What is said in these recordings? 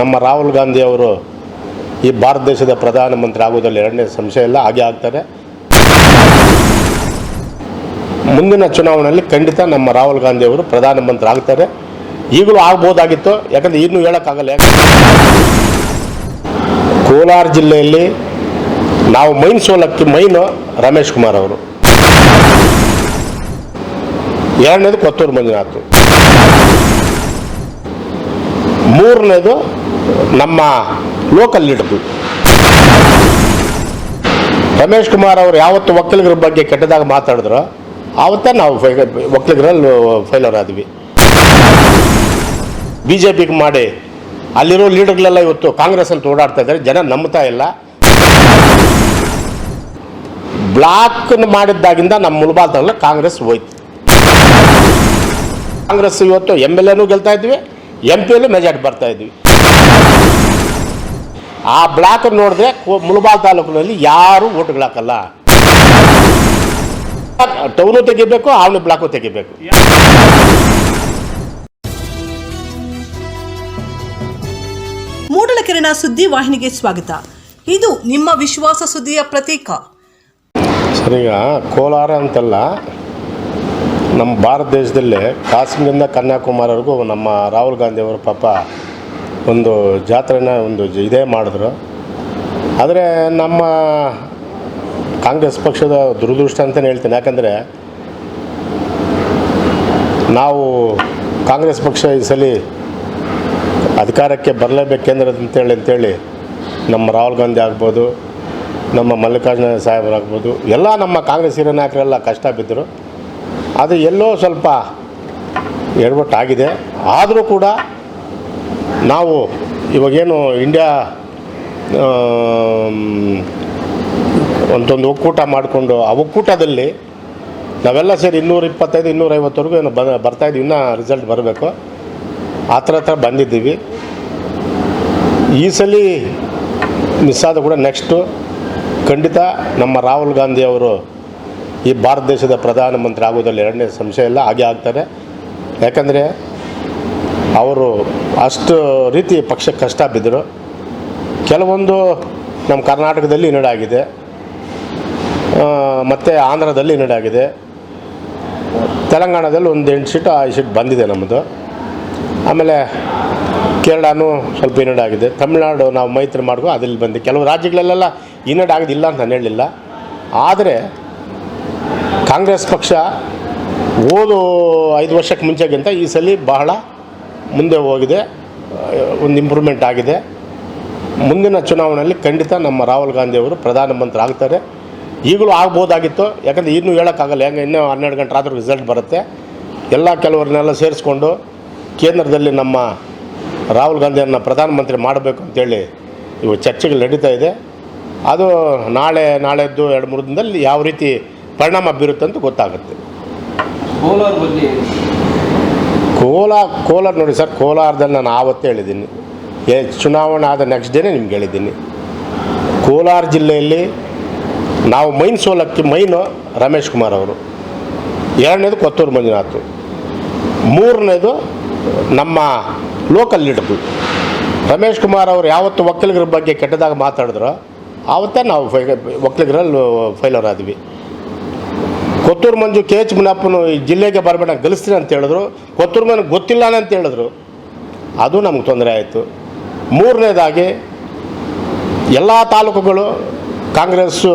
ನಮ್ಮ ರಾಹುಲ್ ಗಾಂಧಿ ಅವರು ಈ ಭಾರತ ದೇಶದ ಪ್ರಧಾನಮಂತ್ರಿ ಆಗೋದ್ರಲ್ಲಿ ಎರಡನೇ ಸಂಶಯ ಇಲ್ಲ, ಹಾಗೆ ಆಗ್ತಾರೆ. ಮುಂದಿನ ಚುನಾವಣೆಯಲ್ಲಿ ಖಂಡಿತ ನಮ್ಮ ರಾಹುಲ್ ಗಾಂಧಿ ಅವರು ಪ್ರಧಾನಮಂತ್ರಿ ಆಗ್ತಾರೆ. ಈಗಲೂ ಆಗ್ಬೋದಾಗಿತ್ತು, ಯಾಕಂದ್ರೆ ಇನ್ನೂ ಹೇಳೋಕ್ಕಾಗಲ್ಲ. ಕೋಲಾರ ಜಿಲ್ಲೆಯಲ್ಲಿ ನಾವು ಮೈನ್ ಸೋಲಕ್ಕೆ ಮೈನು ರಮೇಶ್ ಕುಮಾರ್ ಅವರು. ಎರಡನೇದು ಕೊತ್ತೂರು ಮಂಜುನಾಥ್. ಮೂರನೇದು ನಮ್ಮ ಲೋಕಲ್ ಲೀಡರ್ಗಳು ರಮೇಶ್ ಕುಮಾರ್ ಅವರು ಯಾವತ್ತು ಒಕ್ಕಲಿಗರ ಬಗ್ಗೆ ಕೆಟ್ಟದಾಗ ಮಾತಾಡಿದ್ರು ಆವತ್ತೇ ನಾವು ಒಕ್ಕಲಿಗರಲ್ಲಿ ಫೈಲರ್ ಆದ್ವಿ ಬಿ ಜೆ ಪಿಗೆ ಮಾಡಿ ಅಲ್ಲಿರೋ ಲೀಡರ್ಗಳೆಲ್ಲ ಇವತ್ತು ಕಾಂಗ್ರೆಸ್ ಅಂತ ಓಡಾಡ್ತಾ ಇದ್ದಾರೆ. ಜನ ನಂಬ್ತಾ ಇಲ್ಲ. ಬ್ಲಾಕ್ ಮಾಡಿದ್ದಾಗಿಂದ ನಮ್ಮ ಮುಲ್ಬಾಲ್ತಲ್ಲ ಕಾಂಗ್ರೆಸ್ ಹೋಯ್ತು. ಕಾಂಗ್ರೆಸ್ ಇವತ್ತು ಎಂ ಎಲ್ ಎನೂ ಗೆಲ್ತಾ ಇದ್ವಿ. ಎಂ ಪಿಯಲ್ಲೂ ಮೆಜಾರಿಟಿ ಬರ್ತಾ ಇದ್ವಿ. ಆ ಬ್ಲಾಕ್ ನೋಡಿದ್ರೆ ಮುಳಬಾಲ್ ತಾಲೂಕಿನಲ್ಲಿ ಯಾರು ಓಟ್ಗಳಾಕಲ್ಲ ಟೌನು ತೆಗಿಬೇಕು ಅವನು ಬ್ಲಾಕು ತೆಗಿಬೇಕು. ಮೂಡಲಕೆರೆನ ಸುದ್ದಿ ವಾಹಿನಿಗೆ ಸ್ವಾಗತ. ಇದು ನಿಮ್ಮ ವಿಶ್ವಾಸ ಸುದ್ದಿಯ ಪ್ರತೀಕ. ಸರಿಯಾ ಕೋಲಾರ ಅಂತಲ್ಲ ನಮ್ಮ ಭಾರತ ದೇಶದಲ್ಲೇ ಕಾಶ್ಮೀರಿಂದ ಕನ್ಯಾಕುಮಾರಿವರೆಗೂ ನಮ್ಮ ರಾಹುಲ್ ಗಾಂಧಿ ಅವರು ಪಾಪ ಒಂದು ಜಾತ್ರೆನ ಒಂದು ಇದೇ ಮಾಡಿದ್ರು. ಆದರೆ ನಮ್ಮ ಕಾಂಗ್ರೆಸ್ ಪಕ್ಷದ ದುರದೃಷ್ಟ ಅಂತಲೇ ಹೇಳ್ತೀನಿ. ಯಾಕಂದರೆ ನಾವು ಕಾಂಗ್ರೆಸ್ ಪಕ್ಷ ಈ ಸಲ ಅಧಿಕಾರಕ್ಕೆ ಬರಲೇಬೇಕು ಕೇಂದ್ರದ ಅಂತೇಳಿ ಅಂತೇಳಿ ನಮ್ಮ ರಾಹುಲ್ ಗಾಂಧಿ ಆಗ್ಬೋದು, ನಮ್ಮ ಮಲ್ಲಿಕಾರ್ಜುನ ಸಾಹೇಬರಾಗ್ಬೋದು, ಎಲ್ಲ ನಮ್ಮ ಕಾಂಗ್ರೆಸ್ ಹಿರಿಯ ನಾಯಕರೆಲ್ಲ ಕಷ್ಟ ಬಿದ್ದರು. ಅದು ಎಲ್ಲೋ ಸ್ವಲ್ಪ ಎಡವಟ್ಟಾಗಿದೆ. ಆದರೂ ಕೂಡ ನಾವು ಇವಾಗೇನು ಇಂಡಿಯಾ ಒಂದೊಂದು ಒಕ್ಕೂಟ ಮಾಡಿಕೊಂಡು ಆ ಒಕ್ಕೂಟದಲ್ಲಿ ನಾವೆಲ್ಲ ಸೇರಿ ಇನ್ನೂರ ಇಪ್ಪತ್ತೈದು ಇನ್ನೂರೈವತ್ತವರೆಗೂ ಏನು ಬ ಬರ್ತಾಯಿದ್ವಿ ಇನ್ನೂ ರಿಸಲ್ಟ್ ಬರಬೇಕು. ಆ ಥರ ಹತ್ರ ಬಂದಿದ್ದೀವಿ. ಈ ಸಲ ಮಿಸ್ ಆದ ಕೂಡ ನೆಕ್ಸ್ಟು ಖಂಡಿತ ನಮ್ಮ ರಾಹುಲ್ ಗಾಂಧಿ ಅವರು ಈ ಭಾರತ ದೇಶದ ಪ್ರಧಾನಮಂತ್ರಿ ಆಗೋದ್ರಲ್ಲಿ ಎರಡನೇ ಸಂಶಯ ಇಲ್ಲ, ಹಾಗೆ ಆಗ್ತಾರೆ. ಯಾಕಂದರೆ ಅವರು ಅಷ್ಟು ರೀತಿ ಪಕ್ಷಕ್ಕೆ ಕಷ್ಟ ಬಿದ್ದರು ಕೆಲವೊಂದು ನಮ್ಮ ಕರ್ನಾಟಕದಲ್ಲಿ ಹಿನ್ನಡಾಗಿದೆ ಮತ್ತು ಆಂಧ್ರದಲ್ಲಿ ಹಿನ್ನಡಾಗಿದೆ ತೆಲಂಗಾಣದಲ್ಲಿ ಒಂದು ಎಂಟು ಸೀಟು ಐದು ಸೀಟ್ ಬಂದಿದೆ ನಮ್ಮದು ಆಮೇಲೆ ಕೇರಳನೂ ಸ್ವಲ್ಪ ಹಿನ್ನಡೆ ಆಗಿದೆ. ತಮಿಳ್ನಾಡು ನಾವು ಮೈತ್ರಿ ಮಾಡ್ಕೊ, ಅದರಲ್ಲಿ ಬಂದು. ಕೆಲವು ರಾಜ್ಯಗಳಲ್ಲೆಲ್ಲ ಹಿನ್ನಡೆ ಆಗೋದಿಲ್ಲ ಅಂತ ನಾನು ಹೇಳಲಿಲ್ಲ. ಆದರೆ ಕಾಂಗ್ರೆಸ್ ಪಕ್ಷ ಓದು ಐದು ವರ್ಷಕ್ಕೆ ಮುಂಚೆಗಿಂತ ಈ ಸಲ ಬಹಳ ಮುಂದೆ ಹೋಗಿದೆ ಒಂದು ಇಂಪ್ರೂವ್ಮೆಂಟ್ ಆಗಿದೆ. ಮುಂದಿನ ಚುನಾವಣೆಯಲ್ಲಿ ಖಂಡಿತ ನಮ್ಮ ರಾಹುಲ್ ಗಾಂಧಿಯವರು ಪ್ರಧಾನಮಂತ್ರಿ ಆಗ್ತಾರೆ. ಈಗಲೂ ಆಗ್ಬೋದಾಗಿತ್ತು, ಯಾಕಂದರೆ ಇನ್ನೂ ಹೇಳೋಕ್ಕಾಗಲ್ಲ, ಹೆಂಗೆ ಇನ್ನೂ ಹನ್ನೆರಡು ಗಂಟೆ ಆದರೂ ರಿಸಲ್ಟ್ ಬರುತ್ತೆ. ಎಲ್ಲ ಕೆಲವರನ್ನೆಲ್ಲ ಸೇರಿಸ್ಕೊಂಡು ಕೇಂದ್ರದಲ್ಲಿ ನಮ್ಮ ರಾಹುಲ್ ಗಾಂಧಿಯನ್ನು ಪ್ರಧಾನಮಂತ್ರಿ ಮಾಡಬೇಕು ಅಂತೇಳಿ ಇವು ಚರ್ಚೆಗಳು ನಡೀತಾ ಇದೆ. ಅದು ನಾಳೆ, ನಾಳೆದ್ದು ಎರಡು, ಮೂರು ದಿನದಲ್ಲಿ ಯಾವ ರೀತಿ ಪರಿಣಾಮ ಬೀರುತ್ತೆ ಅಂತ ಗೊತ್ತಾಗುತ್ತೆ. ಕೋಲಾರ ಬಗ್ಗೆ ಕೋಲಾ ಕೋಲಾರ ನೋಡಿ ಸರ್ ಕೋಲಾರದಲ್ಲಿ ನಾನು ಆವತ್ತೇ ಹೇಳಿದ್ದೀನಿ. ಏ ಚುನಾವಣೆ ಆದ ನೆಕ್ಸ್ಟ್ ಡೇನೇ ನಿಮ್ಗೆ ಹೇಳಿದ್ದೀನಿ. ಕೋಲಾರ ಜಿಲ್ಲೆಯಲ್ಲಿ ನಾವು ಮೈನ್ ಸೋಲಕ್ಕೆ ಮೈನು ರಮೇಶ್ ಕುಮಾರ್ ಅವರು. ಎರಡನೇದು ಕೊತ್ತೂರು ಮಂಜುನಾಥ್. ಮೂರನೇದು ನಮ್ಮ ಲೋಕಲ್ ಲೀಡರ್ಗಳು ರಮೇಶ್ ಕುಮಾರ್ ಅವರು ಯಾವತ್ತು ಒಕ್ಕಲಿಗರ ಬಗ್ಗೆ ಕೆಟ್ಟದಾಗ ಮಾತಾಡಿದ್ರು ಆವತ್ತೇ ನಾವು ಫೈ ಒಕ್ಕಲಿಗರಲ್ಲಿ ಫೈಲರ್ ಆದ್ವಿ ಕೊತ್ತೂರು ಮಂಜು ಕೆ ಎಚ್ ಮುನಪ್ಪನು ಈ ಜಿಲ್ಲೆಗೆ ಬರಬೇಡ ಗೆಲ್ಲಿಸ್ತೀನಿ ಅಂತ ಹೇಳಿದ್ರು. ಕೊತ್ತೂರು ಮನೆ ಗೊತ್ತಿಲ್ಲ ಅಂತ ಹೇಳಿದ್ರು. ಅದು ನಮ್ಗೆ ತೊಂದರೆ ಆಯಿತು. ಮೂರನೇದಾಗಿ, ಎಲ್ಲ ತಾಲೂಕುಗಳು ಕಾಂಗ್ರೆಸ್ಸು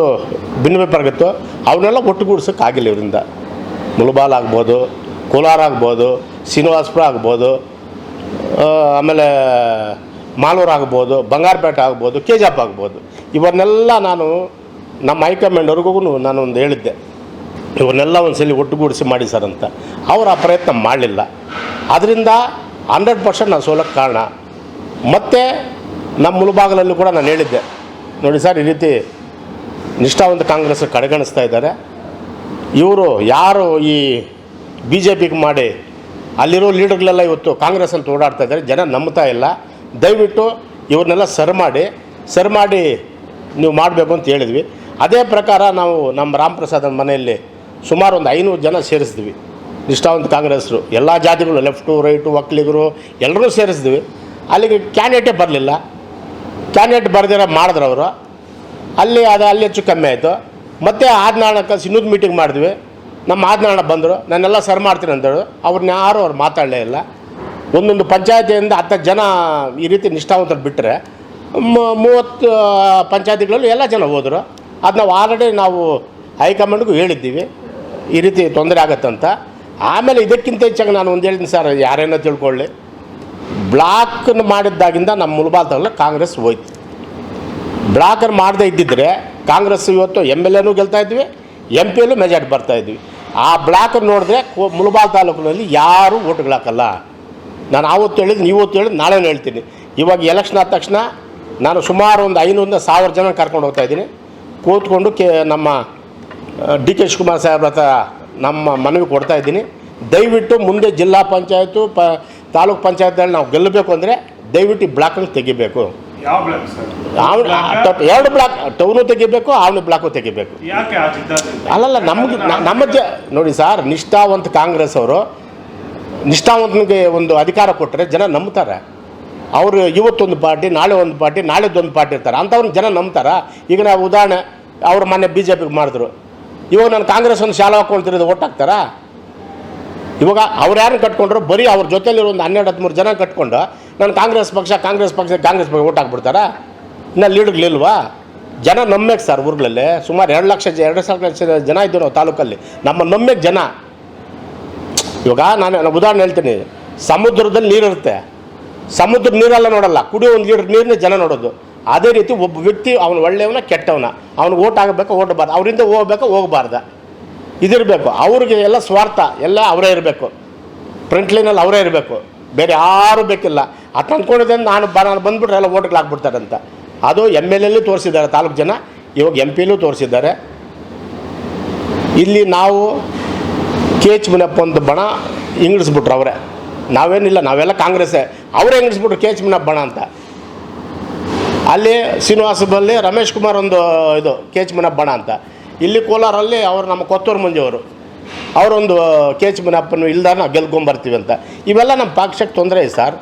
ಭಿನ್ನಭಿಪ್ರಾಯಗಿತ್ತು ಅವನ್ನೆಲ್ಲ ಒಟ್ಟುಗೂಡ್ಸೋಕ್ಕಾಗಿಲ್ಲ ಇವರಿಂದ. ಮುಲ್ಬಾಲ್ ಆಗ್ಬೋದು, ಕೋಲಾರ ಆಗ್ಬೋದು, ಶ್ರೀನಿವಾಸಪುರ ಆಗ್ಬೋದು ಆಮೇಲೆ ಮಾಲೂರು ಆಗ್ಬೋದು, ಬಂಗಾರಪೇಟೆ ಆಗ್ಬೋದು, ಕೆ ಜಿ ಆಗ್ಬೋದು. ಇವನ್ನೆಲ್ಲ ನಾನು ನಮ್ಮ ಹೈಕಮಾಂಡ್ವರೆಗೂ ನಾನು ಒಂದು ಹೇಳಿದ್ದೆ. ಇವನ್ನೆಲ್ಲ ಒಂದು ಸಲ ಒಟ್ಟುಗೂಡಿಸಿ ಮಾಡಿ ಸರ್ ಅಂತ. ಅವರು ಆ ಪ್ರಯತ್ನ ಮಾಡಲಿಲ್ಲ. ಅದರಿಂದ ಹಂಡ್ರೆಡ್ ಪರ್ಸೆಂಟ್ ನಾನು ಸೋಲಕ್ಕೆ ಕಾರಣ. ಮತ್ತು ನಮ್ಮ ಮುಳುಬಾಗಲಲ್ಲೂ ಕೂಡ ನಾನು ಹೇಳಿದ್ದೆ. ನೋಡಿ ಸರ್, ಈ ರೀತಿ ನಿಷ್ಠಾವಂತ ಕಾಂಗ್ರೆಸ್ ಕಡೆಗಣಿಸ್ತಾ ಇದ್ದಾರೆ. ಇವರು ಯಾರು ಈ ಬಿ ಜೆ ಪಿಗೆ ಮಾಡಿ ಅಲ್ಲಿರೋ ಲೀಡರ್ಗಳೆಲ್ಲ ಇವತ್ತು ಕಾಂಗ್ರೆಸ್ ಅಂತ ಓಡಾಡ್ತಾ ಇದ್ದಾರೆ. ಜನ ನಂಬ್ತಾ ಇಲ್ಲ. ದಯವಿಟ್ಟು ಇವ್ರನ್ನೆಲ್ಲ ಸರ್ ಮಾಡಿ ಸರ್ ಮಾಡಿ ನೀವು ಮಾಡಬೇಕು ಅಂತ ಹೇಳಿದ್ವಿ. ಅದೇ ಪ್ರಕಾರ ನಾವು ನಮ್ಮ ರಾಮ್ ಪ್ರಸಾದ್ ಮನೆಯಲ್ಲಿ ಸುಮಾರು ಒಂದು ಐನೂರು ಜನ ಸೇರಿಸಿದ್ವಿ. ನಿಷ್ಠಾವಂತ ಕಾಂಗ್ರೆಸ್ರು. ಎಲ್ಲ ಜಾತಿಗಳು ಲೆಫ್ಟು ರೈಟು ಒಕ್ಕಲಿಗರು ಎಲ್ಲರೂ ಸೇರಿಸಿದ್ವಿ. ಅಲ್ಲಿಗೆ ಕ್ಯಾಂಡಿಡೇಟೇ ಬರಲಿಲ್ಲ. ಕ್ಯಾಂಡಿಡೇಟ್ ಬರ್ದಿರೋ ಮಾಡಿದ್ರು ಅವರು ಅಲ್ಲಿ ಅದು ಅಲ್ಲಿ ಹೆಚ್ಚು ಕಮ್ಮಿ ಆಯಿತು. ಮತ್ತೆ ಆದ್ನಾಳ ಕಲಿಸಿ ಇನ್ನೊಂದು ಮೀಟಿಂಗ್ ಮಾಡಿದ್ವಿ. ನಮ್ಮ ಆದ್ನಾಳ ಬಂದರು. ನಾನೆಲ್ಲ ಸರ್ ಮಾಡ್ತೀನಿ ಅಂತೇಳು ಅವ್ರನ್ನ ಯಾರು ಅವ್ರು ಮಾತಾಡಲೇ ಇಲ್ಲ. ಒಂದೊಂದು ಪಂಚಾಯತಿಯಿಂದ ಹತ್ತು ಜನ ಈ ರೀತಿ ನಿಷ್ಠಾವಂತರು ಬಿಟ್ಟರೆ ಮೂವತ್ತು ಪಂಚಾಯತಿಗಳಲ್ಲಿ ಎಲ್ಲ ಜನ ಹೋದರು. ಅದು ನಾವು ಆಲ್ರೆಡಿ ನಾವು ಹೈಕಮಾಂಡ್ಗೂ ಹೇಳಿದ್ದೀವಿ. ಈ ರೀತಿ ತೊಂದರೆ ಆಗತ್ತಂತ ಆಮೇಲೆ ಇದಕ್ಕಿಂತ ಹೆಚ್ಚಾಗಿ ನಾನು ಒಂದು ಹೇಳ್ತೀನಿ ಸರ್, ಯಾರೇನೋ ತಿಳ್ಕೊಳ್ಳಿ. ಬ್ಲಾಕ್ನ ಮಾಡಿದ್ದಾಗಿಂದ ನಮ್ಮ ಮುಲ್ಬಾಲ್ತಲ್ಲ ಕಾಂಗ್ರೆಸ್ ಹೋಯ್ತು. ಬ್ಲಾಕರ್ ಮಾಡದೇ ಇದ್ದಿದ್ರೆ ಕಾಂಗ್ರೆಸ್ ಇವತ್ತು ಎಂ ಎಲ್ ಎನೂ ಗೆಲ್ತಾ ಇದ್ವಿ ಎಂ ಪಿ ಎಲ್ಲೂ ಮೆಜಾರಿಟಿ ಬರ್ತಾ ಇದ್ವಿ. ಆ ಬ್ಲಾಕ್ ನೋಡಿದ್ರೆ ಮುಳಬಾಲ್ ತಾಲೂಕಿನಲ್ಲಿ ಯಾರೂ ಓಟ್ಗಳು ಹಾಕಲ್ಲ. ನಾನು ಆವತ್ತು ಹೇಳಿದ್ದು ನೀವತ್ತು ಹೇಳಿದ್ದು ನಾಳೆ ಹೇಳ್ತೀನಿ. ಇವಾಗ ಎಲೆಕ್ಷನ್ ಆದ ತಕ್ಷಣ ನಾನು ಸುಮಾರು ಒಂದು ಐನೂರಿಂದ ಸಾವಿರ ಜನ ಕರ್ಕೊಂಡು ಹೋಗ್ತಾ ಇದ್ದೀನಿ. ಕೂತ್ಕೊಂಡು ಕೆ ನಮ್ಮ ಡಿ ಕೆ ಶಿವಕುಮಾರ್ ಸಾಹೇಬ್ರ ಹತ್ರ ನಮ್ಮ ಮನವಿ ಕೊಡ್ತಾ ಇದ್ದೀನಿ. ದಯವಿಟ್ಟು ಮುಂದೆ ಜಿಲ್ಲಾ ಪಂಚಾಯತು ಪ ತಾಲೂಕ್ ಪಂಚಾಯತ್ನಲ್ಲಿ ನಾವು ಗೆಲ್ಲಬೇಕು ಅಂದರೆ ದಯವಿಟ್ಟು ಈ ಬ್ಲಾಕಲ್ಲಿ ತೆಗಿಬೇಕು. ಎರಡು ಬ್ಲಾಕ್ ಟೌನು ತೆಗಿಬೇಕು ಅವನು ಬ್ಲಾಕು ತೆಗಿಬೇಕು. ಅಲ್ಲಲ್ಲ ನಮಗೆ ನಮ್ಮ ಜ ನೋಡಿ ಸರ್ ನಿಷ್ಠಾವಂತ ಕಾಂಗ್ರೆಸ್ ಅವರು ನಿಷ್ಠಾವಂತನಿಗೆ ಒಂದು ಅಧಿಕಾರ ಕೊಟ್ಟರೆ ಜನ ನಂಬ್ತಾರೆ. ಅವರು ಇವತ್ತೊಂದು ಪಾರ್ಟಿ ನಾಳೆ ಒಂದು ಪಾರ್ಟಿ ನಾಳೆದೊಂದು ಪಾರ್ಟಿ ಇರ್ತಾರೆ. ಅಂಥವ್ರನ್ನ ಜನ ನಂಬ್ತಾರ? ಈಗ ನಾವು ಉದಾಹರಣೆ ಅವರು ಮೊನ್ನೆ ಬಿ ಜೆ ಪಿಗೆ ಮಾಡಿದ್ರು ಇವಾಗ ನಾನು ಕಾಂಗ್ರೆಸ್ ಒಂದು ಶಾಲೆ ಹಾಕ್ಕೊಳ್ತಿರೋದು ಓಟ್ ಹಾಕ್ತಾರಾ? ಇವಾಗ ಅವ್ರು ಯಾರು ಕಟ್ಕೊಂಡ್ರು? ಬರೀ ಅವ್ರ ಜೊತೆಲಿರೋ ಒಂದು ಹನ್ನೆರಡು ಹದಿಮೂರು ಜನ ಕಟ್ಕೊಂಡು ನಾನು ಕಾಂಗ್ರೆಸ್ ಪಕ್ಷ ಕಾಂಗ್ರೆಸ್ ಪಕ್ಷ ಕಾಂಗ್ರೆಸ್ ಪಕ್ಷ ಓಟ್ ಹಾಕ್ಬಿಡ್ತಾರಾ? ಇನ್ನು ಲೀಡ್ಗಳಿಲ್ವಾ ಜನ ನಂಬೇಕು ಸರ್ ಊರುಗಳಲ್ಲಿ. ಸುಮಾರು ಎರಡು ಲಕ್ಷ ಎರಡು ಸಾವಿರ ಲಕ್ಷ ಜನ ಇದ್ದು ನಾವು ತಾಲೂಕಲ್ಲಿ. ನಮ್ಮ ನಂಬೇಕು ಜನ. ಇವಾಗ ನಾನು ನಾನು ಉದಾಹರಣೆ ಹೇಳ್ತೀನಿ. ಸಮುದ್ರದಲ್ಲಿ ನೀರಿರುತ್ತೆ. ಸಮುದ್ರ ನೀರೆಲ್ಲ ನೋಡಲ್ಲ. ಕುಡಿಯೋ ಒಂದು ಲೀಟ್ರ್ ನೀರನ್ನೇ ಜನ ನೋಡೋದು. ಅದೇ ರೀತಿ ಒಬ್ಬ ವ್ಯಕ್ತಿ ಅವನು ಒಳ್ಳೆಯವನ ಕೆಟ್ಟವನ. ಅವನು ಓಟ್ ಆಗಬೇಕು ಓಟಬಾರ್ದು ಅವರಿಂದ ಹೋಗ್ಬೇಕು, ಹೋಗಬಾರ್ದು. ಇದಿರಬೇಕು. ಅವ್ರಿಗೆ ಎಲ್ಲ ಸ್ವಾರ್ಥ, ಎಲ್ಲ ಅವರೇ ಇರಬೇಕು. ಫ್ರಂಟ್ ಲೈನಲ್ಲಿ ಅವರೇ ಇರಬೇಕು. ಬೇರೆ ಯಾರೂ ಬೇಕಿಲ್ಲ. ಅದು ಅಂದ್ಕೊಂಡಿದ್ದೆ ನಾನು ಬ, ನಾನು ಬಂದುಬಿಟ್ರೆ ಎಲ್ಲ ಓಟ್ಗಳು ಹಾಕ್ಬಿಡ್ತಾರೆ ಅಂತ ಅದು ಎಂ ಎಲ್ ಎಲ್ಲೂ ತೋರಿಸಿದ್ದಾರೆ ತಾಲೂಕು ಜನ. ಇವಾಗ ಎಂ ಪಿಲೂ ತೋರಿಸಿದ್ದಾರೆ. ಇಲ್ಲಿ ನಾವು ಕೆ ಎಚ್ ಮುನಪ್ಪ ಒಂದು ಬಣ ಇಂಗ್ಲಿಸ್ಬಿಟ್ರು ಅವರೇ. ನಾವೇನಿಲ್ಲ, ನಾವೆಲ್ಲ ಕಾಂಗ್ರೆಸ್ಸೇ. ಅವರೇ ಇಂಗ್ಲಿಸ್ಬಿಟ್ರು ಕೆ ಎಚ್ ಮುನಪ್ಪ ಬಣ ಅಂತ. ಅಲ್ಲಿ ಶ್ರೀನಿವಾಸದಲ್ಲಿ ರಮೇಶ್ ಕುಮಾರ್ ಒಂದು ಇದು ಕೆ ಎಚ್ ಬಣ ಅಂತ. ಇಲ್ಲಿ ಕೋಲಾರಲ್ಲಿ ಅವರು ನಮ್ಮ ಕೊತ್ತೂರು ಮುಂಜೆಯವರು ಅವರೊಂದು ಕೆ ಎಚ್ ಮುನಪ್ಪನ ಇಲ್ದ ನಾವು ಗೆಲ್ಕೊಂಬರ್ತೀವಿ ಅಂತ. ಇವೆಲ್ಲ ನಮ್ಮ ಪಕ್ಷಕ್ಕೆ ತೊಂದರೆ ಇದೆ ಸರ್.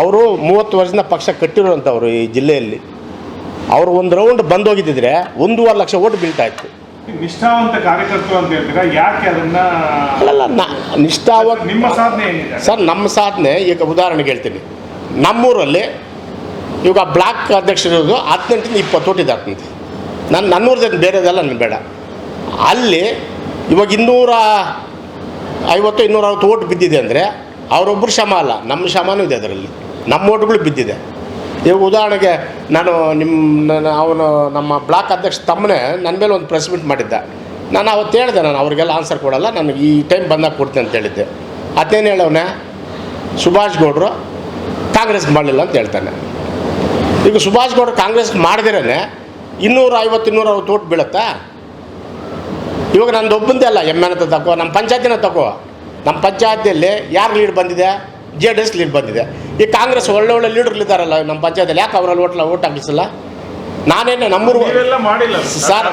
ಅವರು ಮೂವತ್ತು ವರ್ಷದಿಂದ ಪಕ್ಷ ಕಟ್ಟಿರುವಂಥವ್ರು ಈ ಜಿಲ್ಲೆಯಲ್ಲಿ. ಅವರು ಒಂದು ರೌಂಡ್ ಬಂದೋಗಿದ್ದಿದ್ರೆ ಒಂದೂವರೆ ಲಕ್ಷ ಓಟ್ ಬೀಳ್ತಾ ಇತ್ತು ನಿಷ್ಠಾವಂತ ಕಾರ್ಯಕರ್ತರು ಅಂತ ಹೇಳ್ತೀರಾ? ಯಾಕೆ ಅದನ್ನ ನಾ ನಿಷ್ಠಾವಂತ ನಿಮ್ಮ ಸಾಧನೆ ಸರ್ ನಮ್ಮ ಸಾಧನೆ ಈಗ ಉದಾಹರಣೆಗೆ ಹೇಳ್ತೀನಿ. ನಮ್ಮೂರಲ್ಲಿ ಇವಾಗ ಬ್ಲಾಕ್ ಅಧ್ಯಕ್ಷರಿರೋದು ಹದಿನೆಂಟಿಂದ ಇಪ್ಪತ್ತು ಓಟ್ ನನ್ನ ನಾನು ನನ್ನೂರದ್ದು ಬೇರೆದೆಲ್ಲ ನನಗೆ ಬೇಡ. ಅಲ್ಲಿ ಇವಾಗ ಇನ್ನೂರ ಐವತ್ತು, ಇನ್ನೂರ ಅರವತ್ತು ಓಟ್ ಬಿದ್ದಿದೆ ಅಂದರೆ ಅವರೊಬ್ಬರು ಶಮ ಅಲ್ಲ. ನಮ್ಮ ಶ್ರಮನೂ ಇದೆ ಅದರಲ್ಲಿ. ನಮ್ಮ ಓಟ್ಗಳು ಬಿದ್ದಿದೆ. ಇವಾಗ ಉದಾಹರಣೆಗೆ ನಾನು ನಿಮ್ಮ ಅವನು ನಮ್ಮ ಬ್ಲಾಕ್ ಅಧ್ಯಕ್ಷ ತಮ್ಮನೇ ನನ್ನ ಮೇಲೆ ಒಂದು ಪ್ರೆಸ್ ಮೀಟ್ ಮಾಡಿದ್ದ. ನಾನು ಅವತ್ತು ಹೇಳಿದೆ ನಾನು, ಅವ್ರಿಗೆಲ್ಲ ಆನ್ಸರ್ ಕೊಡಲ್ಲ, ನನಗೆ ಈ ಟೈಮ್ ಬಂದಾಗ ಕೊಡ್ತೀನಿ ಅಂತ ಹೇಳಿದ್ದೆ. ಅದೇನು ಹೇಳವನೇ? ಸುಭಾಷ್ ಗೌಡ್ರು ಕಾಂಗ್ರೆಸ್ಗೆ ಮಾಡಲಿಲ್ಲ ಅಂತ ಹೇಳ್ತಾನೆ. ಈಗ ಸುಭಾಷ್ ಗೌಡ ಕಾಂಗ್ರೆಸ್ ಮಾಡಿದಿರೇ ಇನ್ನೂರ ಐವತ್ತು ಇನ್ನೂರ ಅರವತ್ತು ಓಟ್ ಬೀಳುತ್ತಾ? ಇವಾಗ ನಂದು ಒಬ್ಬಂದೇ ಅಲ್ಲ ಎಂ ಎನ್ ಅಂತ ತಗೋ ನಮ್ಮ ಪಂಚಾಯತಿನ ತಗೋ ನಮ್ಮ ಪಂಚಾಯತಿಯಲ್ಲಿ ಯಾರು ಲೀಡ್ ಬಂದಿದೆ? ಜೆ ಡಿ ಎಸ್ ಲೀಡ್ ಬಂದಿದೆ. ಈ ಕಾಂಗ್ರೆಸ್ ಒಳ್ಳೆ ಒಳ್ಳೆ ಲೀಡರ್ಗಳಿದ್ದಾರಲ್ಲ ನಮ್ಮ ಪಂಚಾಯತಿಯಲ್ಲಿ ಯಾಕೆ ಅವರಲ್ಲಿ ಓಟ್ಲ ಓಟ್ ಹಾಕಿಸಲ್ಲ? ನಾನೇನು ನಮ್ಮೂರು ಮಾಡಿಲ್ಲ ಸರ್